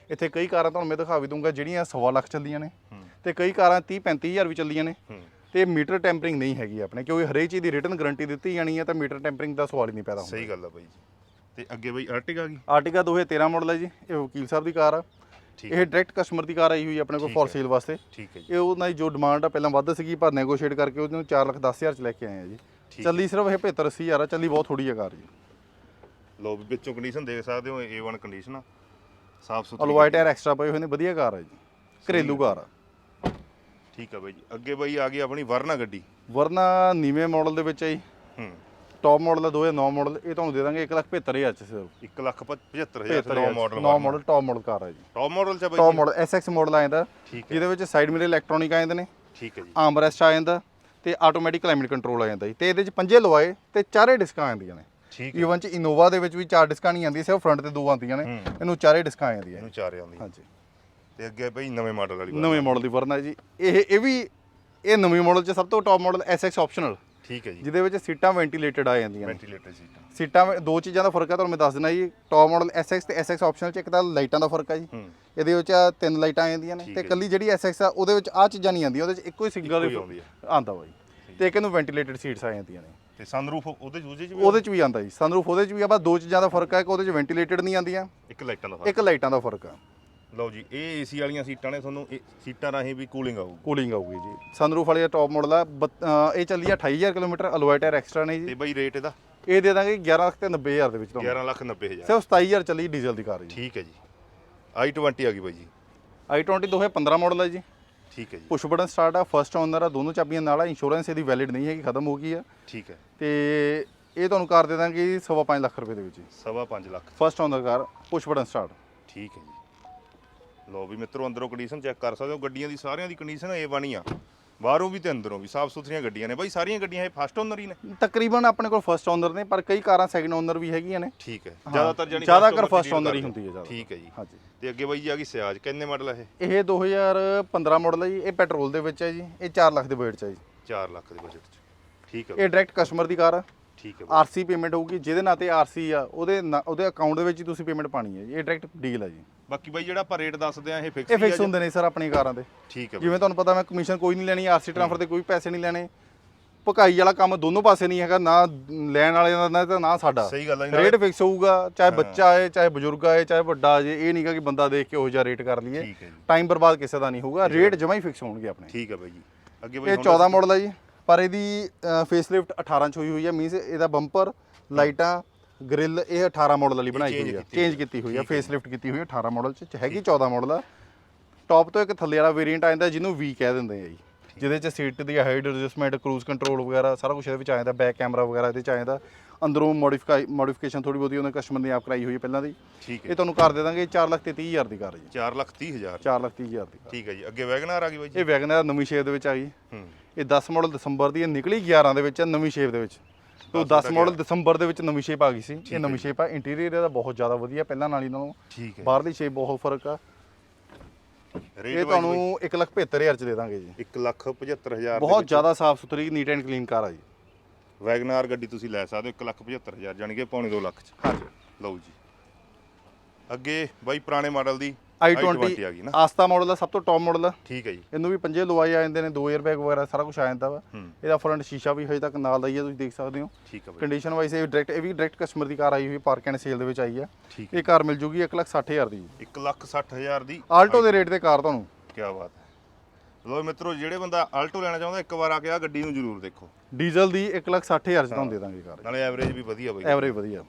ਇੱਥੇ ਕਈ ਕਾਰਾਂ ਤੁਹਾਨੂੰ ਮੈਂ ਦਿਖਾ ਵੀ ਦੂੰਗਾ ਜਿਹੜੀਆਂ ਸਵਾ ਲੱਖ ਚੱਲੀਆਂ ਨੇ। ਤੇ ਕਈ ਕਾਰਾਂ 30 35000 ਵੀ ਚੱਲੀਆਂ ਨੇ। ਤੇ ਮੀਟਰ ਟੈਂਪਰਿੰਗ ਨਹੀਂ ਹੈਗੀ ਆਪਣੇ ਕਿਉਂਕਿ ਹਰੇਕ ਚੀਜ਼ ਦੀ ਰਿਟਰਨ ਗਾਰੰਟੀ ਦਿੱਤੀ ਜਾਣੀ ਹੈ ਤਾਂ ਮੀਟਰ ਟੈਂਪਰਿੰਗ ਦਾ ਸਵਾਲ ਹੀ ਨਹੀਂ ਪੈਦਾ ਹੁੰਦਾ। ਸਹੀ ਗੱਲ ਆ ਬਾਈ ਜੀ। ਤੇ ਅੱਗੇ ਬਾਈ ਆਰਟਿਕ ਆ ਗਈ? ਆਰਟਿਕਾ 2013 ਮਾਡਲ ਹੈ ਜੀ। ਇਹ ਵਕੀਲ ਸਾਹਿਬ ਦੀ ਕਾਰ ਆ। ਇਹ ਡਾਇਰੈਕਟ ਕਸਟਮਰ ਦੀ ਕਾਰ ਆਈ ਹੋਈ ਆਪਣੇ ਕੋਲ ਫॉर। ਸੇਲ ਵਾਸਤੇ। ਠੀਕ ਹੈ ਜੀ। ਇਹ ਉਹਨਾਂ ਦੀ ਜੋ ਡਿਮਾਂਡ ਆ ਪਹਿਲਾਂ ਵੱਧ ਸੀਗੀ ਪਰ ਨੈਗੋਸ਼ੀਏਟ ਕਰਕੇ ਉਹਨੂੰ 4 ਲੱਖ 10 ਹਜ਼ਾਰ ਚ ਲੈ ਕੇ ਆਏ ਆ ਜੀ। ਚੱਲੀ ਸਿਰਫ ਇਹ 75 80 ਹਜ਼ਾਰ ਆ ਚੱਲੀ ਬਹੁਤ ਥੋੜੀ ਹੈ ਕਾਰ ਜੀ। ਲੋ ਵੀ ਵਿੱਚੋਂ ਕੰਡੀਸ਼ਨ ਦੇਖ ਸਕਦੇ ਹੋ A1 ਕੰਡੀਸ਼ਨ ਆ। ਸਾਫ਼ ਸੁਥਰੀ ਅਲਵਾਈ ਟਾਇਰ ਐਕਸਟਰਾ ਪਏ ਹੋਏ ਨੇ ਵਧੀਆ ਕਾਰ ਹੈ ਜੀ। ਘਰੇਲੂ ਕਾਰ ਆ। ਠੀਕ ਆ ਬਾਈ ਜੀ। ਅੱਗੇ ਬਾਈ ਆ ਗਈ ਆਪਣੀ ਵਰਨਾ ਗੱਡੀ। ਵਰਨਾ ਨੀਵੇਂ ਮਾਡਲ ਦੇ ਵਿੱਚ ਜੀ। ਹੂੰ। ਟੌਪ ਮਾਡਲ ਦਾ 2009 ਮਾਡਲ ਇਹ ਤੁਹਾਨੂੰ ਦੇ ਦਾਂਗੇ 1 ਲੱਖ 75000 ਚ ਸਿਰਫ। 1 ਲੱਖ 75000 ਨੌ model 9 model top model car ਹੈ ਜੀ। ਟੌਪ ਮਾਡਲ ਚ ਬਾਈ ਟੌਪ? ਮਾਡਲ SX ਮਾਡਲ ਆ ਜਾਂਦਾ ਠੀਕ ਹੈ। ਜਿਹਦੇ ਵਿੱਚ ਸਾਈਡ ਮਿਰਰ ਇਲੈਕਟ੍ਰੋਨਿਕ ਆ ਜਾਂਦੇ ਨੇ। ਠੀਕ ਹੈ ਜੀ। ਆਰਮਰੈਸਟ ਆ ਜਾਂਦਾ। ਤੇ ਆਟੋਮੈਟਿਕ ਕਲਾਈਮੇਟ ਕੰਟਰੋਲ ਆ ਜਾਂਦਾ ਜੀ। ਤੇ ਇਹਦੇ ਚ ਪੰਜੇ ਲਵਾਏ ਤੇ ਚਾਰੇ ਡਿਸਕਾਂ ਆ ਜਾਂਦੀਆਂ ਨੇ। ਠੀਕ ਹੈ। ਈਵਨ ਚ ਇਨੋਵਾ ਦੇ ਵਿੱਚ ਵੀ ਚਾਰ ਡਿਸਕਾਂ ਨਹੀਂ ਆਉਂਦੀਆਂ ਸਿਰਫ ਫਰੰਟ ਤੇ ਦੋ ਆਉਂਦੀਆਂ ਨੇ। ਇਹਨੂੰ ਚਾਰੇ ਡਿਸਕਾਂ ਆ ਜਾਂਦੀਆਂ। ਇਹਨੂੰ ਚਾਰ ਆਉਂਦੀ ਹਾਂਜੀ। ਤੇ ਅੱਗੇ ਬਾਈ ਨਵੇਂ ਮਾਡਲ ਵਾਲੀ ਨਵੇਂ ਮਾਡਲ ਦੀ ਵਰਨਾ ਜੀ। ਇਹ ਇਹ ਵੀ ਇਹ ਨਵੇਂ ਮਾਡਲ ਚ ਸਭ ਤੋਂ ਟੌਪ ਮਾਡਲ SX ਆਪਸ਼ਨਲ ਠੀਕ ਹੈ ਜੀ। ਜਿਹਦੇ ਵਿੱਚ ਸੀਟਾਂ ਵੈਂਟੀਲੇਟਡ ਆ ਜਾਂਦੀਆਂ ਨੇ। Ventilator seat. ਸੀਟਾਂ ਵਿੱਚ ਦੋ ਚੀਜ਼ਾਂ ਦਾ ਫ਼ਰਕ ਹੈ ਤੁਹਾਨੂੰ ਮੈਂ ਦੱਸ ਦਿੰਦਾ ਜੀ ਟੌਪ ਮਾਡਲ SX ਤੇ SX ਆਪਸ਼ਨਲ ਚ ਇੱਕ ਤਾਂ ਲਾਈਟਾਂ ਦਾ ਫ਼ਰਕ ਹੈ ਜੀ। ਹੂੰ। ਇਹਦੇ ਵਿੱਚ ਆਹ ਤਿੰਨ ਲਾਈਟਾਂ ਆ ਜਾਂਦੀਆਂ ਨੇ ਠੀਕ ਤੇ ਹੈ ਕੱਲੀ ਜਿਹੜੀ SX ਆ ਉਹਦੇ ਵਿੱਚ ਆ ਚੀਜ਼ਾਂ ਨਹੀਂ ਆਉਂਦੀਆਂ ਉਹਦੇ ਵਿੱਚ ਇੱਕੋ ਹੀ ਸਿੰਗਲ ਇੱਕੋ ਹੀ ਆਉਂਦੀ ਹੈ। ਆਂਦਾ ਵਾ ਜੀ। ਤੇ ਇੱਕ ਇਹਨੂੰ ਵੈਂਟੀਲੇਟਡ ਸੀਟਸ ਆ ਜਾਂਦੀਆਂ ਨੇ। ਤੇ ਸਨਰੂਫ ਉਹਦੇ ਉਹਦੇ ਚ ਵੀ ਉਹਦੇ ਚ ਵੀ ਆਂਦਾ ਜੀ। ਸਨਰੂਫ ਉਹਦੇ ਚ ਵੀ ਆ ਬਸ ਦੋ ਚੀਜ਼ਾਂ ਦਾ ਫ਼ਰਕ ਹੈ ਕਿ ਉਹਦੇ ਚ ਵੈਂਟੀਲੇਟਡ ਨਹੀਂ ਆਉਂਦੀਆਂ। ਇੱਕ ਲਾਈਟਾਂ ਦਾ ਫ਼ਰਕ। ਇੱਕ ਲਾਈਟਾਂ ਦਾ ਫ਼ਰਕ ਆ। ਲਓ ਜੀ ਇਹ ਏਸੀ ਵਾਲੀਆਂ ਸੀਟਾਂ ਨੇ ਤੁਹਾਨੂੰ ਇਹ ਸੀਟਾਂ ਰਾਹੀਂ ਵੀ ਕੂਲਿੰਗ ਆਊਗੀ। ਕੂਲਿੰਗ ਆਊਗੀ ਜੀ। ਸਨਰੂਫ ਵਾਲੀ ਟੌਪ ਮਾਡਲ ਆ ਬੱਤ- ਇਹ ਚੱਲੀ ਆ 28000 ਕਿਲੋਮੀਟਰ ਅਲੋਏ ਟਾਇਰ ਐਕਸਟਰਾ ਨੇ ਜੀ। ਤੇ ਬਾਈ ਰੇਟ ਇਹਦਾ? ਇਹ ਦੇ ਦਾਂਗੇ 11 ਲੱਖ ਤੇ 90000 ਦੇ ਵਿੱਚ ਤੁਹਾਨੂੰ। 11 ਲੱਖ 90 ਹਜ਼ਾਰ। ਸਿਰਫ 27000 ਚੱਲੀ ਡੀਜ਼ਲ ਦੀ ਕਾਰ ਜੀ। ਠੀਕ ਹੈ ਜੀ। I20 ਆ ਗਈ ਬਾਈ ਜੀ। I20 2015 ਮਾਡਲ ਹੈ ਜੀ। ਠੀਕ ਹੈ ਜੀ। ਪੁਸ਼ ਬਟਨ ਸਟਾਰਟ ਆ ਫਰਸਟ ਓਨਰ ਆ ਦੋਨੋਂ ਚਾਬੀਆਂ ਨਾਲ ਆ ਇੰਸ਼ੋਰੈਂਸ ਇਹਦੀ ਵੈਲਿਡ ਨਹੀਂ ਹੈਗੀ ਖਤਮ ਹੋ ਗਈ ਆ। ਠੀਕ ਹੈ। ਤੇ ਇਹ ਤੁਹਾਨੂੰ ਕਾਰ ਦੇ ਦਾਂਗੇ ਜੀ ਸਵਾ ਪੰਜ ਲੱਖ ਰੁਪਏ ਦੇ ਵਿੱਚ ਜੀ। ਸਵਾ 5 lakh. First owner car push button start ਠੀਕ ਹੈ ਜੀ। ਲਓ ਵੀ ਮਿੱਤਰੋ ਅੰਦਰੋਂ ਕੰਡੀਸ਼ਨ ਚੈੱਕ ਕਰ ਸਕਦੇ ਹੋ ਗੱਡੀਆਂ ਦੀ ਸਾਰਿਆਂ ਦੀ ਕੰਡੀਸ਼ਨ ਇਹ ਬਣੀ ਆ। ਬਾਹਰੋਂ ਵੀ ਤੇ ਅੰਦਰੋਂ ਵੀ ਸਾਫ਼ ਸੁਥਰੀਆਂ ਗੱਡੀਆਂ ਨੇ। ਬਾਈ ਸਾਰੀਆਂ ਗੱਡੀਆਂ ਇਹ ਫਸਟ ਓਨਰ ਹੀ ਨੇ। ਤਕਰੀਬਨ ਆਪਣੇ ਕੋਲ ਫਰਸਟ ਓਨਰ ਨੇ ਪਰ ਕਈ ਕਾਰਾਂ ਸੈਕੰਡ ਓਨਰ ਵੀ ਹੈਗੀਆਂ ਨੇ। ਠੀਕ ਹੈ। ਹਾਂ, ਜ਼ਿਆਦਾਤਰ ਜਾਨੀ ਜ਼ਿਆਦਾਤਰ first owner ਹੀ ਹੁੰਦੀ ਹੈ ਜ਼ਿਆਦਾ। ਠੀਕ ਹੈ ਜੀ। ਹਾਂਜੀ। ਤੇ ਅੱਗੇ ਬਾਈ ਜੀ ਆ ਗਈ ਸਿਆਜ ਕਿੰਨੇ ਮਾਡਲ ਹੈ ਇਹ? ਇਹ 2015 ਮਾਡਲ ਹੈ ਜੀ ਇਹ ਪੈਟਰੋਲ ਦੇ ਵਿੱਚ ਹੈ ਜੀ ਇਹ 4 ਲੱਖ ਦੇ ਬਜਟ ਚ ਹੈ ਜੀ। 4 ਲੱਖ ਦੇ ਬਜਟ 'ਚ। ਠੀਕ ਹੈ ਇਹ ਡਾਇਰੈਕਟ ਕਸਟਮਰ ਦੀ ਕਾਰ ਆ। ਠੀਕ ਹੈ। ਆਰਸੀ ਪੇਮੈਂਟ ਹੋਊਗੀ ਜਿਹਦੇ ਨਾਂ ਤੇ ਆਰਸੀ ਆ ਉਹਦੇ ਨਾਂ- ਉਹਦੇ ਅਕਾਊਂਟ ਦੇ ਵਿੱਚ ਹੀ ਤੁਸੀਂ ਪੇਮੈਂਟ ਪਾਣੀ ਹੈ ਜੀ। ਇਹ ਡਾਇਰੈਕਟ ਡੀਲ ਹੈ ਜੀ। ਬਾਕੀ ਬਾਈ ਜਿਹੜਾ ਆਪਾਂ ਰੇਟ ਦੱਸਦੇ ਆ ਇਹ ਫਿਕਸ ਇਹ ਫਿਕਸ ਹੁੰਦੇ ਨੇ ਸਰ ਆਪਣੀ ਕਾਰਾਂ ਦੇ। ਠੀਕ ਹੈ ਬਾਈ। ਜਿਵੇਂ ਤੁਹਾਨੂੰ ਪਤਾ ਮੈਂ ਕਮਿਸ਼ਨ ਕੋਈ ਨਹੀਂ ਲੈਣੀ ਆਰਸੀ ਟ੍ਰਾਂਸਫਰ ਤੇ ਕੋਈ ਪੈਸੇ ਨਹੀਂ ਲੈਣੇ। ਭਕਾਈ ਵਾਲਾ ਕੰਮ ਦੋਨੋਂ ਪਾਸੇ ਨਹੀਂ ਹੈਗਾ ਨਾ ਲੈਣ ਵਾਲੇ ਦਾ ਨਾ ਤਾਂ ਨਾ ਸਾਡਾ। ਸਹੀ ਗੱਲ ਹੈ ਜੀ, ਰੇਟ ਫਿਕਸ ਹੋਊਗਾ ਚਾਹੇ ਬੱਚਾ ਹੈ ਚਾਹੇ ਬਜ਼ੁਰਗ ਹੈ ਚਾਹੇ ਵੱਡਾ ਹੈ ਇਹ ਨਹੀਂਗਾ ਕਿ ਬੰਦਾ ਦੇਖ ਕੇ ਉਹ ਜਿਹਾ ਰੇਟ ਕਰ ਲਈਏ। ਠੀਕ ਹੈ ਜੀ। ਟਾਈਮ ਬਰਬਾਦ ਕਿਸੇ ਦਾ ਨਹੀਂ ਹੋਊਗਾ ਰੇਟ ਜਮਾ ਹੀ ਫਿਕਸ ਹੋਣਗੇ ਆਪਣੇ। ਠੀਕ ਹੈ ਬਾਈ ਜੀ। ਅੱਗੇ ਬਾਈ ਇਹ 14 ਮਾਡਲ ਹੈ ਜੀ। ਪਰ ਇਹਦੀ ਫੇਸਲਿਫਟ 18 ਚ ਹੋਈ ਹੋਈ ਹੈ ਮੀਨਸ ਇਹਦਾ ਬੰਪਰ ਲਾਈਟਾਂ ਗ੍ਰਿਲ ਇਹ 18 ਮਾਡਲ ਵਾਲੀ ਬਣਾਈ ਹੋਈ ਹੈ ਚੇਂਜ ਕੀਤੀ ਹੋਈ ਹੈ। ਫੇਸਲਿਫਟ ਕੀਤੀ ਹੋਈ ਹੈ 18 ਮਾਡਲ ਚ ਹੈਗੀ 14 ਮਾਡਲ ਆ। ਟੌਪ ਤੋਂ ਇੱਕ ਥੱਲੇ ਵਾਲਾ ਵੇਰੀਐਂਟ ਆ ਜਾਂਦਾ ਜਿਹਨੂੰ ਵੀ ਕਹਿ ਦਿੰਦੇ ਆ ਜੀ। ਜਿਹਦੇ ਚ ਸੀਟ ਦੀ ਹਾਈਟ ਐਡਜਸਟਮੈਂਟ ਕਰੂਜ਼ ਕੰਟਰੋਲ ਵਗੈਰਾ ਸਾਰਾ ਕੁਝ ਇਹਦੇ ਵਿੱਚ ਆ ਜਾਂਦਾ ਬੈਕ ਕੈਮਰਾ ਵਗੈਰਾ ਇਹਦੇ ਚ ਆ ਜਾਂਦਾ। ਅੰਦਰੋਂ ਮੋਡੀਫਾਈ ਮੋਡੀਫਿਕੇਸ਼ਨ ਥੋੜੀ ਬਹੁਤੀ ਉਹਨੇ ਕਸਟਮਰ ਨੇ ਆਪ ਕਰਾਈ ਹੋਈ ਹੈ ਪਹਿਲਾਂ ਦੀ। ਠੀਕ ਹੈ। ਇਹ ਤੁਹਾਨੂੰ ਕਰ ਦੇ ਦਾਂਗੇ 4 ਲੱਖ ਤੇ 30 ਹਜ਼ਾਰ ਦੀ ਕਾਰ ਜੀ। 4 ਲੱਖ 30 ਹਜ਼ਾਰ। 4 ਲੱਖ 30 ਹਜ਼ਾਰ ਦੀ ਠੀਕ ਹੈ ਜੀ। ਅੱਗੇ ਵੈਗਨਾਰ ਆ ਗਈ ਬਾਈ ਜੀ? ਇਹ ਵੈਗਨਰ ਨਵੀਂ ਸ਼ੇਪ ਦੇ ਵਿੱਚ ਆ ਗਈ। ਹੂੰ। ਇਹ 10 ਮਾਡਲ ਦਸੰਬਰ ਦੀ ਹੈ ਨਿਕਲੀ 11 ਦੇ ਵਿੱਚ ਨਵੀਂ ਸ਼ੇਪ ਦੇ ਵਿੱਚ। ਤੋਂ 10 ਮਾਡਲ ਦਸੰਬਰ ਦੇ ਵਿੱਚ ਨਵੀਂ ਸ਼ੇਪ ਆ ਗਈ ਸੀ। ਇਹ ਨਵੀਂ ਸ਼ੇਪ ਆ ਇੰਟੀਰੀਅਰ ਇਹਦਾ ਬਹੁਤ ਜ਼ਿਆਦਾ ਵਧੀਆ ਪਹਿਲਾਂ ਨਾਲੀ ਨਾਲੋਂ ਠੀਕ ਹੈ। ਬਾਹਰਲੀ ਸ਼ੇਪ ਬਹੁਤ ਫ਼ਰਕ ਆ। ਇਹ ਤੁਹਾਨੂੰ 175000 ਚ ਦੇ ਦਾਂਗੇ ਜੀ। 1 ਲੱਖ 75 ਹਜ਼ਾਰ ਬਹੁਤ ਜ਼ਿਆਦਾ ਸਾਫ਼ ਸੁਥਰੀ ਨੀਟ ਐਂਡ ਕਲੀਨ ਕਾਰ ਆ ਜੀ। ਵੈਗਨਾਰ ਗੱਡੀ ਤੁਸੀਂ ਲੈ ਸਕਦੇ ਹੋ 1 ਲੱਖ 75 ਹਜ਼ਾਰ ਜਾਣੀ ਕਿ ਪੌਣੇ 2 ਲੱਖ ਚ। ਹਾਂਜੀ। ਲਓ ਜੀ। ਅੱਗੇ ਬਾਈ ਪੁਰਾਣੇ ਮਾਡਲ ਦੀ i20 ਆ ਗਈ ਨਾ। ਆਸਤਾ ਮਾਡਲ ਦਾ ਸਭ ਤੋਂ ਟੌਪ ਮਾਡਲ ਆ। ਠੀਕ ਹੈ ਜੀ। ਇਹਨੂੰ ਵੀ ਪੰਜੇ ਲਵਾਏ ਆ ਜਾਂਦੇ ਨੇ ਦੋ 에ਅਰ ਬੈਗ ਵਗੈਰਾ ਸਾਰਾ ਕੁਝ ਆ ਜਾਂਦਾ ਵਾ। ਇਹਦਾ ਫਰੰਟ ਸ਼ੀਸ਼ਾ ਵੀ ਹਜੇ ਤੱਕ ਨਾਲ ਦਾ ਹੀ ਆ ਤੁਸੀਂ ਦੇਖ ਸਕਦੇ ਹੋ। ਠੀਕ ਹੈ ਬਾਈ। ਕੰਡੀਸ਼ਨ ਵਾਈਜ਼ ਇਹ ਡਾਇਰੈਕਟ ਇਹ ਵੀ ਡਾਇਰੈਕਟ ਕਸਟਮਰ ਦੀ ਕਾਰ ਆਈ ਹੋਈ ਪਾਰਕ ਐਂਡ ਸੇਲ ਦੇ ਵਿੱਚ ਆਈ ਆ। ਇਹ ਕਾਰ ਮਿਲ ਜੂਗੀ 160000 ਦੀ। 1 ਲੱਖ 60 ਹਜ਼ਾਰ ਦੀ। ਆਲਟੋ ਦੇ ਰੇਟ ਤੇ ਕਾਰ ਤੁਹਾਨੂੰ। ਕੀ ਬਾਤ ਹੈ। ਲੋ ਮਿੱਤਰੋ ਜਿਹੜੇ ਬੰਦਾ ਆਲਟੋ ਲੈਣਾ ਚਾਹੁੰਦਾ ਇੱਕ ਵਾਰ ਆ ਕੇ ਆ ਗੱਡੀ ਨੂੰ ਜ਼ਰੂਰ ਦੇਖੋ। ਡੀਜ਼ਲ ਦੀ 160000 ਚ ਤੁਹਾਨੂੰ ਦੇ ਦਾਂਗੇ ਕਾਰ। ਨਾਲੇ ਐਵਰੇਜ ਵੀ ਵਧੀਆ ਬਾਈ। ਐਵਰੇਜ ਵਧੀਆ।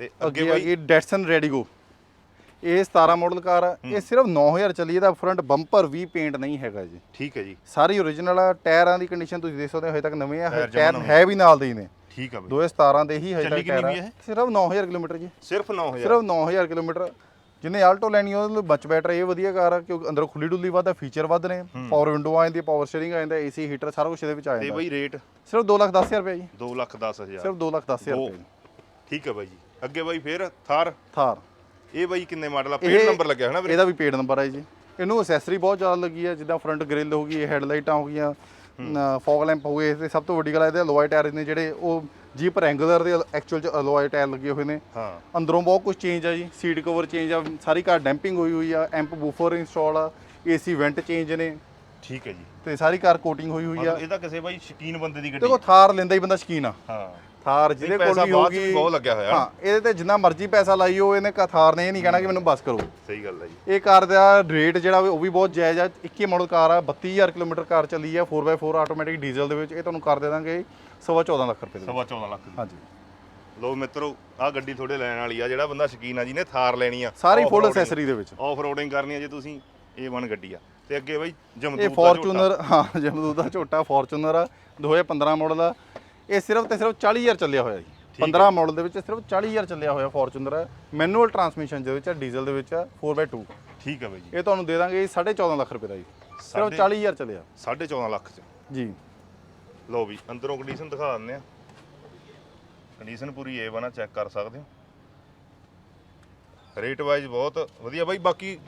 ਤੇ ਅੱਗੇ ਬਾਈ ਗਈ ਡੈਟਸਨ ਰੈਡੀਗੋ ਇਹ 17 ਮਾਡਲ ਕਾਰ ਆ ਇਹ ਸਿਰਫ 9000 ਚੱਲੀ ਇਹਦਾ ਫਰੰਟ ਬੰਪਰ ਵੀ ਪੇਂਟ ਨਹੀਂ ਹੈਗਾ ਜੀ। ਠੀਕ ਹੈ ਜੀ। ਸਾਰੀ ਓਰੀਜਨਲ ਆ ਟਾਇਰਾਂ ਦੀ ਕੰਡੀਸ਼ਨ ਤੁਸੀਂ ਦੇਖ ਸਕਦੇ ਹੋ ਹਜੇ ਤੱਕ ਨਵੇਂ ਆ ਟਾਇਰ। ਹੈ ਵੀ ਨਾਲ ਦੇ ਹੀ ਨੇ। ਠੀਕ ਹੈ ਬਾਈ। 2017 ਦੇ ਹੀ ਹਜੇ ਤੱਕ ਟਾਇਰ ਆ। ਸਿਰਫ 9000 ਕਿਲੋਮੀਟਰ ਜੀ। ਸਿਰਫ 9000 ਸਿਰਫ 9000 ਕਿਲੋਮੀਟਰ। ਜਿਹਨੇ ਆਲਟੋ ਲੈਣੀ ਆ, ਉਹਦੇ ਲਈ ਬਚ ਬੈਟਰ ਇਹ ਵਧੀਆ ਕਾਰ ਆ ਕਿਉਂਕਿ ਅੰਦਰ ਖੁੱਲੀ ਡੁੱਲੀ ਆ ਫੀਚਰ ਵੱਧ ਨੇ ਪਾਵਰ ਵਿੰਡੋ ਆ ਜਾਂਦੀ ਪਾਵਰ ਸਟੀਅਰਿੰਗ ਆ ਜਾਂਦਾ ਏਸੀ ਹੀਟਰ ਸਾਰਾ ਕੁਝ ਇਹਦੇ ਵਿੱਚ ਆ ਤੇ ਜਾਂਦਾ। ਬਾਈ ਰੇਟ ਸਿਰਫ 2,10,000 ਰੁਪਏ ਜੀ। 2 ਲੱਖ 10 ਹਜ਼ਾਰ। ਸਿਰਫ 2,10,000 ਦੋ। ਰੁਪਏ। ਠੀਕ ਹੈ ਬਾਈ ਜੀ। ਅੱਗੇ ਬਾਈ ਫੇਰ ਥਾਰ? ਥਾਰ। ਇਹ ਬਾਈ ਕਿੰਨੇ ਮਾਡਲ ਆ? ਪੇਡ ਨੰਬਰ ਲੱਗਿਆ ਹੈ ਨਾ ਇਹਦਾ ਵੀ ਪੇਡ ਨੰਬਰ ਹੈ ਜੀ। ਇਹਨੂੰ ਅਸੈਸਰੀ ਬਹੁਤ ਜ਼ਿਆਦਾ ਲੱਗੀ ਹੈ ਜਿੱਦਾਂ ਫਰੰਟ ਗ੍ਰਿਲ ਹੋ ਗਈ ਹੈਡਲਾਈਟਾਂ ਹੋ ਗਈਆਂ ਫੌਗ ਲੈਂਪ ਹੋ ਗਏ ਤੇ ਸਭ ਤੋਂ ਵੱਡੀ ਗੱਲ ਇਹਦੇ ਅਲੋਏ ਟਾਇਰ ਨੇ ਜਿਹੜੇ ਉਹ ਜੀਪ ਰੈਂਗੂਲਰ ਦੇ ਐਕਚੁਅਲ ਚ ਅਲੋਏ ਟਾਇਰ ਲੱਗੇ ਹੋਏ ਨੇ। ਹਾਂ। ਅੰਦਰੋਂ ਬਹੁਤ ਕੁਝ ਚੇਂਜ ਆ ਜੀ ਸੀਟ ਕਵਰ ਚੇਂਜ ਆ ਸਾਰੀ ਕਾਰ ਡੈਂਪਿੰਗ ਹੋਈ ਹੋਈ ਆ ਐਂਪ ਬੂਫਰ ਇੰਸਟਾਲ ਆ ਏਸੀ ਵੈਂਟ ਚੇਂਜ ਨੇ। ਠੀਕ ਹੈ ਜੀ। ਤੇ ਸਾਰੀ ਕਾਰ ਕੋਟਿੰਗ ਹੋਈ ਹੋਈ ਆ। ਮਤਲਬ ਇਹ ਤਾਂ ਕਿਸੇ ਬਾਈ ਸ਼ਕੀਨ ਬੰਦੇ ਦੀ ਗੱਡੀ ਦੇਖੋ ਥਾਰ ਲੈਂਦਾ ਹੀ ਬੰਦਾ ਸ਼ਕੀਨ ਆ। ਹਾਂ। ਥਾਰ ਜਿਹਦੇ ਕੋਲ ਪੈਸਾ ਵੀ ਹੋਗੀ ਵੀ ਬਹੁਤ ਲੱਗਿਆ ਹੋਇਆ। ਹਾਂ ਇਹਦੇ ਤੇ ਜਿੰਨਾ ਮਰਜ਼ੀ ਪੈਸਾ ਲਾਈਓ ਇਹਨੇ ਥਾਰ ਨੇ ਇਹ ਨਹੀਂ ਕਹਿਣਾ ਕਿ ਮੈਨੂੰ ਬਸ ਕਰੋ। ਸਹੀ ਗੱਲ ਹੈ ਜੀ। ਇਹ ਕਾਰ ਦਾ ਰੇਟ ਜਿਹੜਾ ਉਹ ਵੀ ਬਹੁਤ ਜਾਇਜ਼ ਆ 21 ਮਾਡਲ ਕਾਰ ਆ 32000 ਕਿਲੋਮੀਟਰ ਕਾਰ ਚੱਲੀ ਆ 4x4 ਆਟੋਮੈਟਿਕ ਡੀਜ਼ਲ ਦੇ ਵਿੱਚ। ਇਹ ਤੁਹਾਨੂੰ ਕਰ ਦੇ ਦਾਂਗੇ ਸਵਾ 14 ਲੱਖ ਰੁਪਏ ਦੇ ਵਿੱਚ। ਸਵਾ 14 ਲੱਖ ਹਾਂਜੀ। ਲੋ ਮਿੱਤਰੋ ਆ ਗੱਡੀ ਤੁਹਾਡੇ ਲੈਣ ਵਾਲੀ ਆ ਜਿਹੜਾ ਬੰਦਾ ਸ਼ਕੀਨ ਆ ਜਿਹਨੇ ਥਾਰ ਲੈਣੀ ਆ ਸਾਰੀ ਫੁੱਲ ਅਸੈਸਰੀ ਦੇ ਵਿੱਚ। ਆਫ-ਰੋਡਿੰਗ ਕਰਨੀ ਆ ਜੇ ਤੁਸੀਂ ਇਹ ਵਨ ਗੱਡੀ ਆ। ਤੇ ਅੱਗੇ ਬਾਈ ਜਮਦੂਤ ਇਹ ਦਾ ਫੋਰਚੂਨਰ ਹਾਂ ਜਮਦੂਤ ਦਾ ਝੋਟਾ ਫੋਰਚੂਨਰ ਆ 2015 ਮਾਡਲ ਆ। ਇਹ ਸਿਰਫ ਤੇ ਸਿਰਫ 40000 ਚੱਲਿਆ ਹੋਇਆ ਜੀ। 15 ਮਾਡਲ ਦੇ ਵਿੱਚ ਸਿਰਫ 40000 ਚੱਲਿਆ ਹੋਇਆ ਫੋਰਚੂਨਰ ਆ ਮੈਨੂਅਲ ਟਰਾਂਸਮਿਸ਼ਨ ਦੇ ਵਿੱਚ ਆ ਡੀਜ਼ਲ ਦੇ ਵਿੱਚ ਆ 4x2 ਝੋਟਾ। ਠੀਕ ਹੈ ਬਾਈ ਜੀ। ਇਹ ਤੁਹਾਨੂੰ ਦੇ ਦਾਂਗੇ 14.5 ਲੱਖ ਰੁਪਏ ਦਾ ਜੀ। ਸਿਰਫ ਸਾਢੇ- 40000 ਚੱਲਿਆ। 14.5 ਲੱਖ ਚ। ਜੀ। ਲੋ ਵੀ ਅੰਦਰੋਂ ਕੰਡੀਸ਼ਨ ਦਿਖਾ ਦਿੰਦੇ ਆ ਕੰਡੀਸ਼ਨ ਪੂਰੀ ਏ ਬਣਾ ਚੈੱਕ ਕਰ ਸਕਦੇ ਹੋ। ਰੇਟ ਵਾਈਜ਼ ਬਹੁਤ ਵਧੀਆ। ਬਾਈ ਬਾਕੀ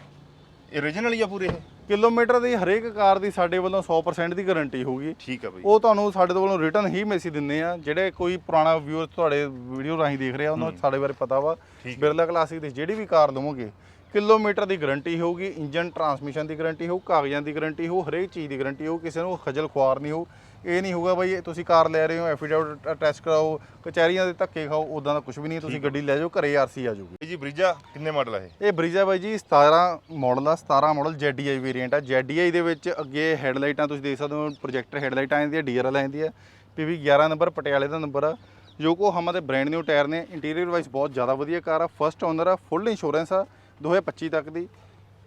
origignal ਹੀ ਆ ਪੂਰੇ ਇਹ। ਕਿਲੋਮੀਟਰ ਦੀ ਹਰੇਕ ਕਾਰ ਦੀ ਸਾਡੇ ਵੱਲੋਂ 100% ਦੀ ਗਾਰੰਟੀ ਹੋਊਗੀ। ਠੀਕ ਆ ਬਾਈ। ਉਹ ਤੁਹਾਨੂੰ ਸਾਡੇ ਵੱਲੋਂ ਰਿਟਰਨ ਹੀ ਮੈਸੇਜ ਦਿੰਨੇ ਆ। ਜਿਹੜੇ ਕੋਈ ਪੁਰਾਣਾ ਵਿਊਅਰ ਤੁਹਾਡੇ ਵੀਡੀਓ ਰਾਹੀਂ ਦੇਖ ਰਿਹਾ ਉਹਨਾਂ ਨੂੰ ਸਾਡੇ ਬਾਰੇ ਪਤਾ ਵਾ। ਬਿਰਲਾ ਕਲਾਸਿਕ ਦੀ ਜਿਹੜੀ ਵੀ ਕਾਰ ਲਵੋਗੇ ਕਿਲੋਮੀਟਰ ਦੀ ਗਾਰੰਟੀ ਹੋਊਗੀ ਇੰਜਨ ਟਰਾਂਸਮਿਸ਼ਨ ਦੀ ਗਾਰੰਟੀ ਹੋਊ ਕਾਗਜ਼ਾਂ ਦੀ ਗਾਰੰਟੀ ਹੋਊ ਹਰੇਕ ਚੀਜ਼ ਦੀ ਗਾਰੰਟੀ ਹੋਊ ਕਿਸੇ ਨੂੰ ਖਜਲ ਖੁਆਰ ਨਹੀਂ ਹੋਊ। ਇਹ ਨਹੀਂ ਹੋਊਗਾ ਬਈ ਤੁਸੀਂ ਕਾਰ ਲੈ ਰਹੇ ਹੋ ਐਫੀਡੇਵਿਟ ਟੈਸਟ ਕਰਾਓ ਕਚਹਿਰੀਆਂ ਦੇ ਧੱਕੇ ਖਾਓ ਉਦਾਂ ਦਾ ਕੁਝ ਵੀ ਨਹੀਂ ਤੁਸੀਂ ਗੱਡੀ ਲੈ ਜਾਓ ਘਰੇ ਆਰਸੀ ਆ ਜਾਊਗੀ। ਜੀ ਬ੍ਰਿਜਾ ਕਿੰਨੇ ਮਾਡਲ ਆ ਇਹ? ਇਹ ਬਰੀਜ਼ਾ ਬਾਈ ਜੀ 17 ਮਾਡਲ ਆ 17 ਮਾਡਲ ZDI ਵੇਰੀਐਂਟ ਆ। ZDI ਦੇ ਵਿੱਚ ਅੱਗੇ ਹੈਡਲਾਈਟਾਂ ਤੁਸੀਂ ਦੇਖ ਸਕਦੇ ਹੋ ਪ੍ਰੋਜੈਕਟਰ ਹੈਡਲਾਈਟਾਂ ਆਉਂਦੀ ਆ ਡੀਆਰਐਲ ਆਉਂਦੀ ਆ PV 11 ਨੰਬਰ ਪਟਿਆਲੇ ਦਾ ਨੰਬਰ ਆ। ਯੋਕੋ ਹਮਾ ਦੇ ਬ੍ਰਾਂਡ ਨਿਊ ਟਾਇਰ ਨੇ ਇੰਟੀਰੀਅਰ ਵਾਈਜ਼ ਬਹੁਤ ਜ਼ਿਆਦਾ ਵਧੀਆ ਕਾਰ ਆ ਫਸਟ ਓਨਰ ਆ ਫੁੱਲ ਇੰਸ਼ੋਰੈਂਸ ਆ 2025 ਤੱਕ ਦੀ।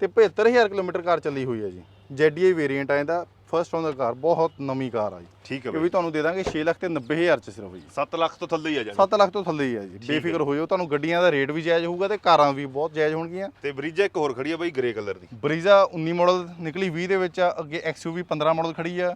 ਤੇ 75000 ਕਿਲੋਮੀਟਰ ਕਾਰ ਚੱਲੀ ਹੋਈ ਹੈ ਜੀ। ZDI ਵੇਰੀਐਂਟ ਆ ਇਹਦਾ ਫਸਟ ਓਨਰ ਕਾਰ ਬਹੁਤ ਨਵੀਂ ਕਾਰ ਆ ਜੀ। ਠੀਕ ਆ ਇਹ ਵੀ ਤੁਹਾਨੂੰ ਦੇ ਦਾਂਗੇ 6 ਲੱਖ ਤੇ 90000 ਚ ਸਿਰਫ ਜੀ। 7 ਲੱਖ ਤੋਂ ਥੱਲੇ ਹੀ ਆ ਜਾਣੀ। 7 ਲੱਖ ਤੋਂ ਥੱਲੇ ਹੀ ਆ ਜੀ। ਬੇਫਿਕਰ ਹੋ। ਜਾਓ ਤੁਹਾਨੂੰ ਗੱਡੀਆਂ ਦਾ ਰੇਟ ਵੀ ਜਾਇਜ਼ ਹੋਊਗਾ ਤੇ ਕਾਰਾਂ ਵੀ ਬਹੁਤ ਜਾਇਜ਼ ਹੋਣਗੀਆਂ। ਤੇ ਬ੍ਰਿਜਾ ਇੱਕ ਹੋਰ ਖੜੀ ਆ ਬਾਈ ਗ੍ਰੇ ਕਲਰ ਦੀ। ਬਰੀਜ਼ਾ 19 ਮਾਡਲ ਨਿਕਲੀ 20 ਦੇ ਵਿੱਚ ਆ ਅੱਗੇ XUV 15 ਮਾਡਲ ਖੜੀ ਆ।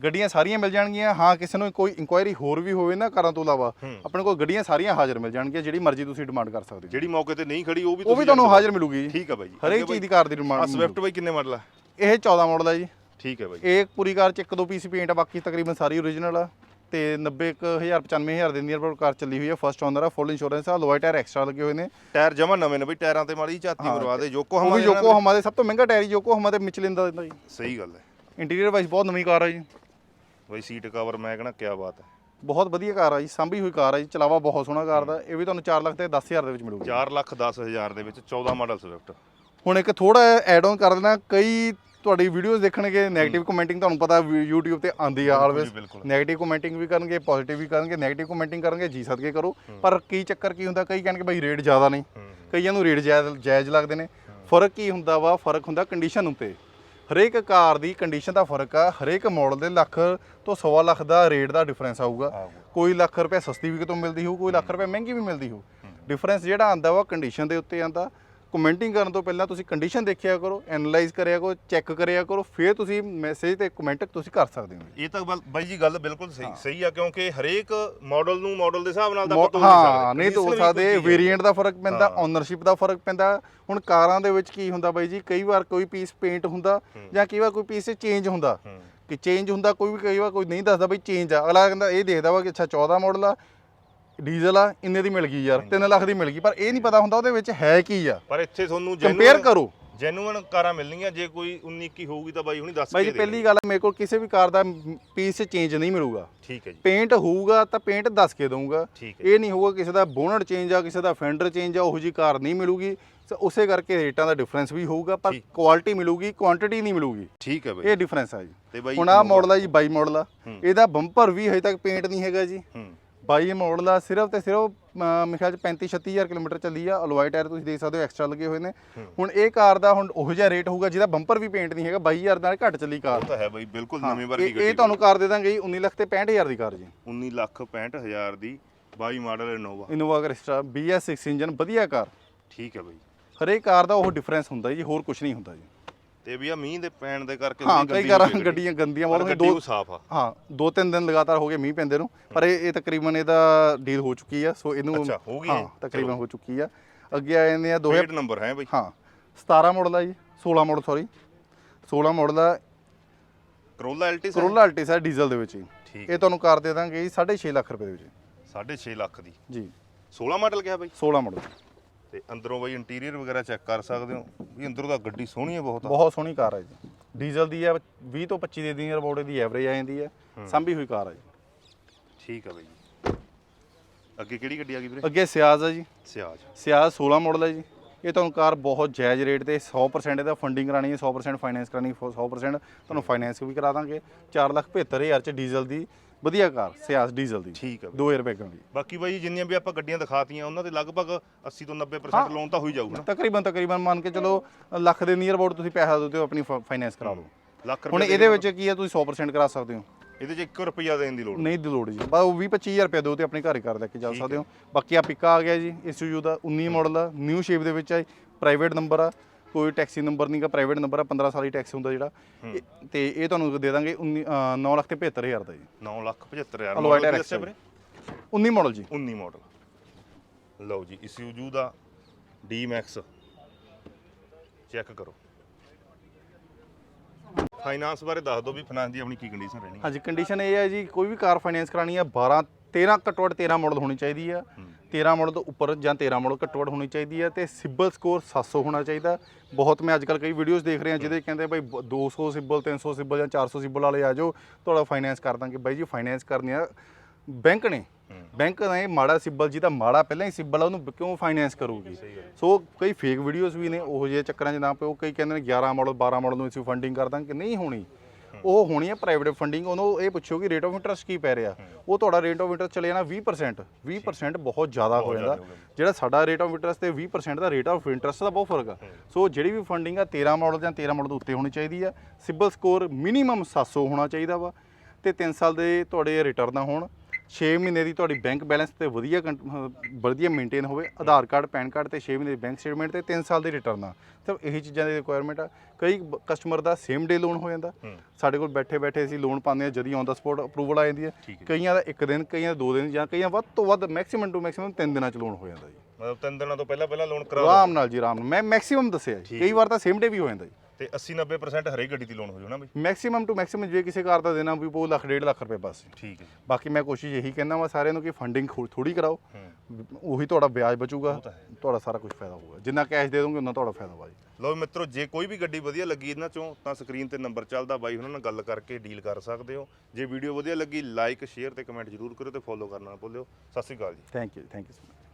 ਗੱਡੀਆਂ ਸਾਰੀਆਂ ਮਿਲ ਜਾਣਗੀਆਂ। ਹਾਂ ਕਿਸੇ ਨੂੰ ਕੋਈ ਇਨਕੁਆਇਰੀ ਹੋਰ ਵੀ ਹੋਵੇ ਨਾ ਕਾਰਾਂ ਤੋਂ ਇਲਾਵਾ ਆਪਣੇ ਕੋਲ ਗੱਡੀਆਂ ਸਾਰੀਆਂ ਹਾਜ਼ਰ ਮਿਲ ਜਾਣਗੀਆਂ ਜਿਹੜੀ ਮਰਜ਼ੀ ਤੁਸੀਂ ਡਿਮਾਂਡ ਕਰ ਸਕਦੇ ਜਿਹੜੀ ਮੌਕੇ ਤੇ ਨਹੀਂ ਖੜੀ ਉਹ ਵੀ ਹੋ ਉਹ ਵੀ ਤੁਸੀਂ ਤੁਹਾਨੂੰ ਹਾਜ਼ਰ ਮਿਲੂਗੀ ਜੀ। ਠੀਕ ਆ ਬਾਈ। ਜੀ ਹਰੇਕ ਚੀਜ਼ ਦੀ ਕਾਰ ਦੀ ਆ ਡਿਮਾਂਡ ਸਵਿਫਟ ਬਾਈ ਕਿੰਨੇ ਮਾਡਲ ਆ? ਇਹ 14 ਮਾਡਲ ਆ ਜੀ। ਠੀਕ ਹੈ ਬਾਈ। ਇਹ ਪੂਰੀ ਕਾਰ ਚ ਇੱਕ ਦੋ ਪੀਸ ਪੇਂਟ ਆ ਬਾਕੀ ਤਕਰੀਬਨ ਸਾਰੀ ਓਰੀਜਨਲ ਆ। ਤੇ 90000 95000 ਦੇ ਨੀਅਰ ਕਾਰ ਚੱਲੀ ਹੋਈ ਆ ਫਸਟ ਓਨਰ ਆ ਫੁੱਲ ਇੰਸ਼ੋਰੈਂਸ ਆ ਲੋਏ ਟਾਇਰ ਐਕਸਟਰਾ ਲੱਗੇ ਹੋਏ ਨੇ। ਟਾਇਰ ਜਮਾ ਨਵੇਂ ਨੇ ਬਈ ਟਾਇਰਾਂ ਤੇ ਮਾੜੀ ਝਾਤੀ ਮਰਵਾ ਦੇ ਉਹ ਵੀ ਯੋਕੋ ਹਮਾ ਦੇ ਸਭ ਤੋਂ ਮਹਿੰਗਾ ਟਾਇਰ ਯੋਕੋ ਹਮਾ ਦੇ ਮਿਚਲਿਨ ਦਾ ਦਿੰਦਾ ਜੀ। ਸਹੀ ਗੱਲ ਹੈ। ਇੰਟੀਰੀਅਰ ਵਾਈਜ਼ ਬਹੁਤ ਨਵੀਂ ਕਾਰ ਆ ਜੀ। ਬਾਈ ਸੀਟ ਕਵਰ ਮੈਂ ਕਹਣਾ ਕੀ ਬਾਤ ਹੈ। ਬਹੁਤ ਵਧੀਆ ਕਾਰ ਆ ਜੀ ਸਾਂਭੀ ਹੋਈ ਕਾਰ ਆ ਜੀ ਚਲਾਵਾ ਬਹੁਤ ਸੋਹਣਾ ਕਾਰ ਦਾ ਇਹ ਵੀ ਤੁਹਾਨੂੰ 4 ਲੱਖ ਤੇ 10000 ਦੇ ਵਿੱਚ ਮਿਲੂਗੀ। 4 ਲੱਖ 10 ਹਜ਼ਾਰ ਦੇ ਵਿੱਚ 14 ਮਾਡਲ ਸਵਿਫਟ ਹੁਣ ਇੱਕ ਥੋੜਾ ਐਡ ਆਨ ਕਰ ਦੇਣਾ ਕਈ ਤੁਹਾਡੀ ਵੀਡੀਓਜ਼ ਦੇਖਣਗੇ ਨੈਗੇਟਿਵ ਕਮੈਂਟਿੰਗ ਤੁਹਾਨੂੰ ਪਤਾ YouTube ਤੇ ਆਂਦੀ ਆ ਆਲਵੇਸ ਨੈਗੇਟਿਵ ਕਮੈਂਟਿੰਗ ਵੀ ਕਰਨਗੇ ਪੋਜ਼ਿਟਿਵ ਵੀ ਕਰਨਗੇ ਨੈਗੇਟਿਵ ਕਮੈਂਟਿੰਗ ਕਰਨਗੇ ਜੀ ਸਦਕੇ ਕਰੋ। ਪਰ ਕੀ ਚੱਕਰ ਕੀ ਹੁੰਦਾ ਕਈ ਕਹਿਣਗੇ ਭਾਈ ਰੇਟ ਜ਼ਿਆਦਾ ਨਹੀਂ। ਕਈਆਂ ਨੂੰ ਰੇਟ ਜਾਇਜ਼ ਲੱਗਦੇ ਨੇ। ਫ਼ਰਕ ਕੀ ਹੁੰਦਾ ਵਾ? ਫ਼ਰਕ ਹੁੰਦਾ ਕੰਡੀਸ਼ਨ ਉੱਤੇ। ਹਰੇਕ ਕਾਰ ਦੀ ਕੰਡੀਸ਼ਨ ਦਾ ਫ਼ਰਕ ਆ। ਹਰੇਕ ਮਾਡਲ ਦੇ ਲੱਖ ਤੋਂ ਸਵਾ ਲੱਖ ਦਾ ਰੇਟ ਦਾ ਡਿਫਰੈਂਸ ਆਊਗਾ। ਕੋਈ ਲੱਖ ਰੁਪਏ ਸਸਤੀ ਵੀ ਕਿਤੋਂ ਮਿਲਦੀ ਹੋਊ ਕੋਈ ਲੱਖ ਰੁਪਏ ਮਹਿੰਗੀ ਵੀ ਮਿਲਦੀ ਹੋਊ। ਡਿਫਰੈਂਸ ਜਿਹੜਾ ਆਂਦਾ ਵਾ ਕੰਡੀਸ਼ਨ ਦੇ ਉੱਤੇ ਆਂਦਾ। ਕਮੈਂਟਿੰਗ ਕਰਨ ਤੋਂ ਪਹਿਲਾਂ ਤੁਸੀਂ ਕੰਡੀਸ਼ਨ ਦੇਖਿਆ ਕਰੋ ਐਨਲਾਈਜ਼ ਕਰਿਆ ਕਰੋ ਚੈੱਕ ਕਰਿਆ ਕਰੋ ਫਿਰ ਤੁਸੀਂ ਮੈਸੇਜ ਤੇ ਕਮੈਂਟ ਤੁਸੀਂ ਕਰ ਸਕਦੇ ਹੋ। ਇਹ ਤਾਂ ਬਲ- ਬਾਈ ਜੀ ਗੱਲ ਬਿਲਕੁਲ ਸਹੀ ਸਹੀ ਆ ਕਿਉਂਕਿ ਹਰੇਕ ਮਾਡਲ ਨੂੰ ਮਾਡਲ ਦੇ ਹਿਸਾਬ ਨਾਲ ਤਾਂ ਆਪਾਂ ਤੋਲ ਨਹੀਂ ਸਕਦੇ। ਹਾਂ ਨਹੀਂ ਤੋਲ ਸਕਦੇ। ਵੇਰੀਐਂਟ ਦਾ ਫ਼ਰਕ ਪੈਂਦਾ। ਓਨਰਸ਼ਿਪ ਦਾ ਫ਼ਰਕ ਪੈਂਦਾ। ਹੁਣ ਕਾਰਾਂ ਦੇ ਵਿੱਚ ਕੀ ਹੁੰਦਾ ਬਾਈ ਜੀ ਕਈ ਵਾਰ ਕੋਈ ਪੀਸ ਪੇਂਟ ਹੁੰਦਾ ਜਾਂ ਕਈ ਵਾਰ ਕੋਈ ਪੀਸ ਚੇਂਜ ਹੁੰਦਾ। ਕਿ ਚੇਂਜ ਹੁੰਦਾ ਕੋਈ ਵੀ ਕਈ ਵਾਰ ਕੋਈ ਨਹੀਂ ਦੱਸਦਾ ਬਈ ਚੇਂਜ ਆ। ਅਗਲਾ ਕਹਿੰਦਾ ਇਹ ਦੇਖਦਾ ਵਾ ਕਿ ਅੱਛਾ 14 ਮਾਡਲ ਆ ਡੀਜ਼ਲ ਆ ਇੰਨੇ ਦੀ ਮਿਲ ਗਈ ਯਾਰ 3 ਲੱਖ ਦੀ ਮਿਲ ਗਈ। ਪਰ ਇਹ ਨਹੀਂ ਪਤਾ ਹੁੰਦਾ ਉਹਦੇ ਵਿੱਚ ਹੈ ਕੀ ਆ। ਪਰ ਇੱਥੇ ਤੁਹਾਨੂੰ ਕੰਪੇਅਰ ਕਰੋ। ਜੈਨੂਇਨ ਕਾਰਾਂ ਮਿਲਣਗੀਆਂ ਜੇ ਕੋਈ 19 21 ਹੋਊਗੀ ਤਾਂ ਬਾਈ ਹੁਣੀ ਦੱਸ ਬਾਈ ਜੀ ਪਹਿਲੀ ਗੱਲ ਮੇਰੇ ਕੋਲ ਕਿਸੇ ਵੀ ਕਾਰ ਦਾ ਪੀਸ ਚੇਂਜ ਨਹੀਂ ਮਿਲੂਗਾ। ਠੀਕ ਹੈ ਜੀ। ਪੇਂਟ ਹੋਊਗਾ ਤਾਂ ਪੇਂਟ ਦੱਸ ਕੇ ਦਊਂਗਾ। ਇਹ ਨਹੀਂ ਹੋਊਗਾ ਕਿਸੇ ਦਾ ਬੋਨਟ ਚੇਂਜ ਆ ਕਿਸੇ ਦਾ ਫੈਂਡਰ ਚੇਂਜ ਆ ਉਹੋ ਜੀ ਕਾਰ ਨਹੀਂ ਮਿਲੂਗੀ। ਤਾਂ ਉਸੇ ਕਰਕੇ ਰੇਟਾਂ ਦਾ ਡਿਫਰੈਂਸ ਵੀ ਹੋਊਗਾ ਪਰ। ਕੁਆਲਿਟੀ ਮਿਲੂਗੀ ਕੁਆਂਟੀਟੀ ਨਹੀਂ ਮਿਲੂਗੀ। ਠੀਕ ਹੈ ਬਾਈ ਇਹ ਡਿਫਰੈਂਸ ਆ ਜੀ। ਬਾਈ ਹੁਣ ਆਹ ਮਾਡਲ ਆ ਜੀ 22 ਮਾਡਲ ਆ। ਇਹਦਾ ਬੰਪਰ ਵੀ ਹਜੇ ਤੱਕ ਪੇਂਟ ਨਹੀਂ ਹੈਗਾ ਜੀ। 22 ਮਾਡਲ ਆ ਸਿਰਫ ਤੇ ਸਿਰਫ ਖਿਆਲ ਚ 35 36000 ਕਿਲੋਮੀਟਰ ਚੱਲੀ ਆ ਅਲੋਏ ਟਾਇਰ ਤੁਸੀਂ ਦੇਖ ਸਕਦੇ ਹੋ ਐਕਸਟਰਾ ਲੱਗੇ ਹੋਏ ਨੇ। ਹੁਣ ਇਹ ਕਾਰ ਦਾ ਹੁਣ ਉਹੋ ਜਿਹਾ ਰੇਟ ਹੋਊਗਾ ਜਿਹਦਾ ਬੰਪਰ ਵੀ ਪੇਂਟ ਨਹੀਂ ਹੈਗਾ 22000 ਨਾਲ ਘੱਟ ਚੱਲੀ ਕਾਰ। ਉਹ ਤਾਂ ਹੈ ਬਾਈ ਬਿਲਕੁਲ ਨਵੀਂ ਵਰਗੀ ਇਹ ਗੱਡੀ ਇਹ ਤੁਹਾਨੂੰ ਕਾਰ ਦੇ ਦਾਂਗੇ ਜੀ 19 ਲੱਖ ਤੇ 65000 ਦੀ ਕਾਰ ਜੀ। 19 ਲੱਖ 65000 ਦੀ 22 model Innova Innova Crysta BS6 engine ਵਧੀਆ ਕਾਰ। ਠੀਕ ਹੈ ਬਾਈ। ਹਰੇਕ ਕਾਰ ਦਾ ਉਹ ਡਿਫਰੈਂਸ ਹੁੰਦਾ ਜੀ ਹੋਰ ਕੁਝ ਨਹੀਂ ਹੁੰਦਾ ਜੀ। ਤੇ ਵੀ ਆ ਮੀਂਹ ਦੇ ਪੈਣ ਦੇ ਕਰਕੇ ਹਾਂ ਕਈ ਕਾਰਾਂ ਹੋ ਗੱਡੀਆਂ। ਗੰਦੀਆਂ ਬਹੁਤ ਗੱਡੀ ਦੋ ਸਾਫ਼ ਆ। ਹਾਂ ਦੋ ਤਿੰਨ ਦਿਨ ਲਗਾਤਾਰ ਹੋ ਗਏ ਮੀਂਹ ਪੈਂਦੇ ਨੂੰ ਪਰ ਇਹ ਇਹ ਤਕਰੀਬਨ ਇਹਦਾ ਡੀਲ ਹੋ ਚੁੱਕੀ ਆ ਸੋ ਇਹਨੂੰ ਅੱਛਾ, ਹੋ ਗਈ ਹਾਂ? ਤਕਰੀਬਨ। ਹੋ ਚੁੱਕੀ ਆ। ਅੱਗੇ ਆ ਜਾਂਦੇ ਆ 2000 ਪਲੇਟ ਨੰਬਰ ਹੈ ਬਾਈ। ਹਾਂ 17 ਮਾਡਲ ਆ ਜੀ 16 ਮਾਡਲ ਸੌਰੀ 16 ਮਾਡਲ ਆ ਕਰੋਲਾ ਐਲਟੀ ਕਰੋਲਾ ਅਲਟਿਸ ਆ ਡੀਜ਼ਲ ਦੇ ਵਿੱਚ ਹੀ। ਠੀਕ ਇਹ ਤੁਹਾਨੂੰ ਕਾਰ ਦੇ ਦਾਂਗੇ ਜੀ 6.5 ਲੱਖ ਰੁਪਏ ਦੇ ਵਿੱਚ। 6.5 ਲੱਖ ਦੀ। ਜੀ। 16 ਮਾਡਲ ਕਿਹਾ ਬਾਈ? 16 ਮਾਡਲ ਤੇ ਅੰਦਰੋਂ ਬਾਈ ਇੰਟੀਰੀਅਰ ਵਗੈਰਾ ਚੈੱਕ ਕਰ ਸਕਦੇ ਹੋ। ਵੀ ਅੰਦਰੋਂ ਤਾਂ ਗੱਡੀ ਸੋਹਣੀ ਹੈ ਬਹੁਤ। ਬਹੁਤ ਸੋਹਣੀ ਕਾਰ ਹੈ ਜੀ। ਡੀਜ਼ਲ ਦੀ ਆ 20 ਤੋਂ 25 ਦੇ ਦੀ ਰਬੋੜੇ ਦੀ ਐਵਰੇਜ ਆ ਜਾਂਦੀ ਹੈ। ਸਾਂਭੀ ਹੋਈ ਕਾਰ ਹੈ ਜੀ। ਠੀਕ ਹੈ ਬਾਈ। ਅੱਗੇ ਕਿਹੜੀ ਗੱਡੀ ਆ ਗਈ ਵੀਰੇ? ਅੱਗੇ ਸਿਆਜ਼ ਆ ਜੀ। ਸਿਆਜ। ਸਿਆਜ਼ 16 ਮਾਡਲ ਹੈ ਜੀ। ਇਹ ਤੁਹਾਨੂੰ ਕਾਰ ਬਹੁਤ ਜਾਇਜ਼ ਰੇਟ ਤੇ 100% ਇਹਦਾ ਫੰਡਿੰਗ ਕਰਾਣੀ ਹੈ 100% ਫਾਈਨੈਂਸ ਕਰਾਣੀ ਹੈ 100% ਤੁਹਾਨੂੰ ਫਾਈਨੈਂਸ ਵੀ ਕਰਾ ਦਾਂਗੇ। 475000 ਚ ਡੀਜ਼ਲ ਦੀ ਵਧੀਆ ਕਾਰ ਸਿਆਜ਼ ਡੀਜ਼ਲ ਦੀ। ਠੀਕ ਹੈ ਬਾਈ। 2000 ਰੁਪਏ ਦੀ। ਬਾਕੀ ਬਾਈ ਜਿੰਨੀਆਂ ਵੀ ਆਪਾਂ ਗੱਡੀਆਂ ਦਿਖਾਤੀਆਂ ਉਹਨਾਂ ਤੇ ਲਗਭਗ 80 ਤੋਂ 90% ਹਾਂ। ਲੋਨ ਤਾਂ ਹੋਈ ਜਾਊਗਾ ਤਕਰੀਬਨ ਤਕਰੀਬਨ ਮੰਨ ਕੇ ਚਲੋ ਲੱਖ ਦੇ ਨੀਅਰ ਅਬਾਊਟ ਤੁਸੀਂ ਪੈਸਾ ਦਿਓ ਤੇ ਆਪਣੀ ਫਾਈਨੈਂਸ ਕਰਾ ਲਓ। ਲੱਖ ਹੁਣ ਰੁਪਏ ਇਹਦੇ ਵਿੱਚ ਕੀ ਹੈ ਤੁਸੀਂ 100% ਕਰਾ ਸਕਦੇ ਹੋ। ਇਹਦੇ 'ਚ 1 ਰੁਪਿਆ ਦੇਣ ਦੀ ਲੋੜ ਨਹੀਂ ਦੀ ਲੋੜ ਜੀ। ਬਸ ਉਹ 20 25000 ਰੁਪਏ ਦਿਓ ਤੇ ਆਪਣੇ ਘਰ ਹੀ ਕਰ ਲੈ ਕੇ ਜਾ ਸਕਦੇ ਹੋ। ਬਾਕੀ ਆ ਪਿੱਕਾ ਆ ਗਿਆ ਜੀ ਇਸੂਯੂ ਦਾ 19 ਮਾਡਲ ਆ ਨਿਊ ਸ਼ੇਪ ਦੇ ਵਿੱਚ ਆ ਪ੍ਰਾਈਵੇਟ ਨੰਬਰ ਆ। ਕੋਈ ਟੈਕਸੀ ਨੰਬਰ ਨਹੀਂਗਾ ਪ੍ਰਾਈਵੇਟ ਨੰਬਰ ਆ 15 ਸਾਲ ਦੀ ਟੈਕਸ ਹੁੰਦਾ ਜਿਹੜਾ। ਇਹ- ਤੇ ਇਹ ਤੁਹਾਨੂੰ ਦੇ ਦਾਂਗੇ 19 9 ਲੱਖ ਤੇ 75000 ਦਾ ਜੀ। 9 ਲੱਖ 75000 ਅਲੋਏ model ਟਾਇਰ ਦੱਸਿਆ ਵੀਰੇ? 19 ਮਾਡਲ ਜੀ। 19 ਮਾਡਲ ਲਓ ਜੀ ਇਸੂਜੂ ਦਾ ਡੀ ਮੈਕਸ ਚੈੱਕ ਕਰੋ। ਫਾਈਨਾਂਸ ਬਾਰੇ ਦੱਸ ਦਿਓ ਵੀ ਫਾਈਨਾਂਸ ਦੀ ਆਪਣੀ ਕੀ ਕੰਡੀਸ਼ਨ ਰਹਿਣੀ ਹਾਂਜੀ ਕੰਡੀਸ਼ਨ ਇਹ ਹੈ ਜੀ ਕੋਈ ਵੀ ਕਾਰ ਫਾਈਨੈਂਸ ਕਰਾਣੀ ਆ 12 13 ਘੱਟੋ ਘੱਟ 13 ਮਾਡਲ ਹੋਣੀ ਚਾਹੀਦੀ ਆ। 13 ਮਾਡਲ ਤੋਂ ਉੱਪਰ ਜਾਂ 13 ਮਾਡਲ ਘੱਟੋ ਘੱਟ ਹੋਣੀ ਚਾਹੀਦੀ ਆ ਤੇ ਸਿਬਲ ਸਕੋਰ 700 ਹੋਣਾ ਚਾਹੀਦਾ। ਬਹੁਤ ਮੈਂ ਅੱਜਕੱਲ ਕਈ ਵੀਡੀਓਜ਼ ਦੇਖ ਰਿਹਾ ਜਿਹਦੇ ਕਹਿੰਦੇ ਭਾਈ ਬ- 200 ਸਿਬਲ 300 ਸਿਬਲ ਜਾਂ 400 ਸਿਬਲ ਵਾਲੇ ਆ ਜਾਓ ਤੁਹਾਡਾ ਫਾਈਨੈਂਸ ਕਰ ਦਾਂਗੇ। ਬਾਈ ਜੀ ਫਾਈਨੈਂਸ ਕਰਨੀ ਆ ਬੈਂਕ ਨੇ ਬੈਂਕ ਨੇ ਮਾੜਾ ਸਿਬਲ ਜਿਹਦਾ ਮਾੜਾ ਪਹਿਲਾਂ ਹੀ ਸਿਬਲ ਆ ਉਹਨੂੰ ਕਿਉਂ ਫਾਈਨੈਂਸ ਕਰੂਗੀ? ਸੋ ਕਈ ਫੇਕ ਵੀਡੀਓਜ਼ ਵੀ ਨੇ ਉਹ ਜਿਹੇ ਚੱਕਰਾਂ 'ਚ ਨਾ ਪਿਓ ਕਈ ਕਹਿੰਦੇ ਨੇ 11 ਮਾਡਲ 12 ਮਾਡਲ ਨੂੰ ਅਸੀਂ ਫੰਡਿੰਗ ਕਰ ਦਾਂਗੇ। ਨਹੀਂ ਹੋਣੀ। ਉਹ ਹੋਣੀ ਹੈ ਪ੍ਰਾਈਵੇਟ ਫੰਡਿੰਗ ਉਹਨੂੰ ਇਹ ਪੁੱਛੋ ਕਿ ਰੇਟ ਆਫ ਇੰਟਰਸਟ ਕੀ ਪੈ ਰਿਹਾ। ਉਹ ਤੁਹਾਡਾ ਰੇਟ ਆਫ ਇੰਟਰਸਟ ਚਲੇ ਜਾਣਾ 20% 20% ਬਹੁਤ ਜ਼ਿਆਦਾ ਹੋ ਜਾਂਦਾ। ਜਿਹੜਾ ਸਾਡਾ ਰੇਟ ਆਫ ਇੰਟਰਸਟ ਤੇ 20% ਦਾ ਰੇਟ ਆਫ ਇੰਟਰਸਟ ਦਾ ਬਹੁਤ ਫ਼ਰਕ ਆ। ਸੋ ਜਿਹੜੀ ਵੀ ਫੰਡਿੰਗ ਆ 13 ਮਾਡਲ ਜਾਂ 13 ਮਾਡਲ ਤੋਂ ਉੱਤੇ ਹੋਣੀ ਚਾਹੀਦੀ ਆ। ਸਿਬਲ ਸਕੋਰ ਮਿਨੀਮਮ 700 ਹੋਣਾ ਚਾਹੀਦਾ ਵਾ। ਤੇ 3 ਸਾਲ ਦੇ ਤੁਹਾਡੇ ਰਿਟਰਨ ਹੋਣ। 6 ਮਹੀਨੇ ਦੀ ਤੁਹਾਡੀ ਬੈਂਕ ਬੈਲੈਂਸ ਤੇ ਵਧੀਆ ਵਧੀਆ ਮੇਨਟੇਨ ਹੋਵੇ ਆਧਾਰ ਕਾਰਡ ਪੈਨ ਕਾਰਡ ਤੇ 6 ਮਹੀਨੇ ਦੀ ਬੈਂਕ ਸਟੇਟਮੈਂਟ ਤੇ 3 ਸਾਲ ਦੀ ਰਿਟਰਨ ਆ। ਤਾਂ ਇਹੀ ਚੀਜ਼ਾਂ ਦੀ ਰਿਕੁਆਇਰਮੈਂਟ ਆ। ਕਈ ਕਸਟਮਰ ਦਾ ਸੇਮ ਡੇ ਲੋਨ ਹੋ ਜਾਂਦਾ। ਸਾਡੇ ਕੋਲ ਬੈਠੇ ਬੈਠੇ ਅਸੀਂ ਲੋਨ ਪਾਉਂਦੇ ਆ ਜਦੀ ਔਨ ਦਾ ਸਪੋਟ ਅਪਰੂਵਲ ਆ ਜਾਂਦੀ ਹੈ। ਕਈਆਂ ਦਾ ਇੱਕ ਦਿਨ ਕਈਆਂ ਦਾ ਦੋ ਦਿਨ ਜਾਂ ਕਈਆਂ ਵੱਧ ਤੋਂ ਵੱਧ ਮੈਕਸਿਮਮ ਟੂ ਮੈਕਸਿਮਮ 3 ਦਿਨਾਂ ਚ ਲੋਨ ਹੋ ਜਾਂਦਾ ਜੀ। ਮਤਲਬ ਤਿੰਨ ਦਿਨਾਂ ਤੋਂ ਪਹਿਲਾਂ ਪਹਿਲਾਂ ਲੋਨ ਕਰਾ ਆਰਾਮ ਨਾਲ ਜੀ ਆਰਾਮ ਨਾਲ। ਮੈਂ ਮੈਕਸਿਮਮ ਦੱਸਿਆ ਜੀ। ਕਈ ਵਾਰ ਤਾਂ ਸੇਮ ਡੇ ਵੀ ਹੋ ਜਾਂਦਾ ਜੀ। ਤੇ 80 90% ਹਰੇਕ ਗੱਡੀ ਦੀ ਲੋਨ ਹੋ ਨਾ ਬਈ। ਮੈਕਸਿਮਮ ਟੂ ਮੈਕਸਿਮਮ ਜੇ ਕਿਸੇ ਕਾਰ ਦਾ ਦੇਣਾ ਵੀ ਪਊ ਲੱਖ ਡੇਢ ਲੱਖ ਰੁਪਏ ਬਸ। ਠੀਕ ਹੈ ਬਾਕੀ ਮੈਂ ਕੋਸ਼ਿਸ਼ ਇਹੀ ਕਹਿੰਦਾ ਵਾ ਸਾਰਿਆਂ ਨੂੰ ਕਿ ਫੰਡਿੰਗ ਥੋੜੀ ਕਰਾਓ। ਉਹੀ ਤੁਹਾਡਾ ਵਿਆਜ ਬਚੂਗਾ। ਤੁਹਾਡਾ ਸਾਰਾ ਕੁਝ ਫਾਇਦਾ ਹੋਊਗਾ। ਜਿੰਨਾ ਕੈਸ਼ ਦੇ ਦੋਗੇ ਉਨਾ ਤੁਹਾਡਾ ਫਾਇਦਾ ਵਾ ਜੀ ਲਓ ਮਿੱਤਰੋ ਜੇ ਕੋਈ ਵੀ ਗੱਡੀ ਵਧੀਆ ਲੱਗੀ ਇਹਨਾਂ ਚੋਂ ਤਾਂ ਸਕਰੀਨ ਤੇ ਨੰਬਰ ਚੱਲਦਾ। ਬਾਈ ਉਹਨਾਂ ਨਾਲ ਗੱਲ ਕਰਕੇ ਡੀਲ ਕਰ ਸਕਦੇ ਹੋ। ਜੇ ਵੀਡੀਓ ਵਧੀਆ ਲੱਗੀ ਲਾਈਕ ਸ਼ੇਅਰ ਤੇ ਕਮੈਂਟ ਜ਼ਰੂਰ ਕਰੋ ਤੇ ਫੋਲੋ ਕਰਨਾ ਨਾ ਭੁੱਲਿਓ ਸਤਿ ਸ਼੍ਰੀ ਅਕਾਲ ਜੀ। Thank you thank you so much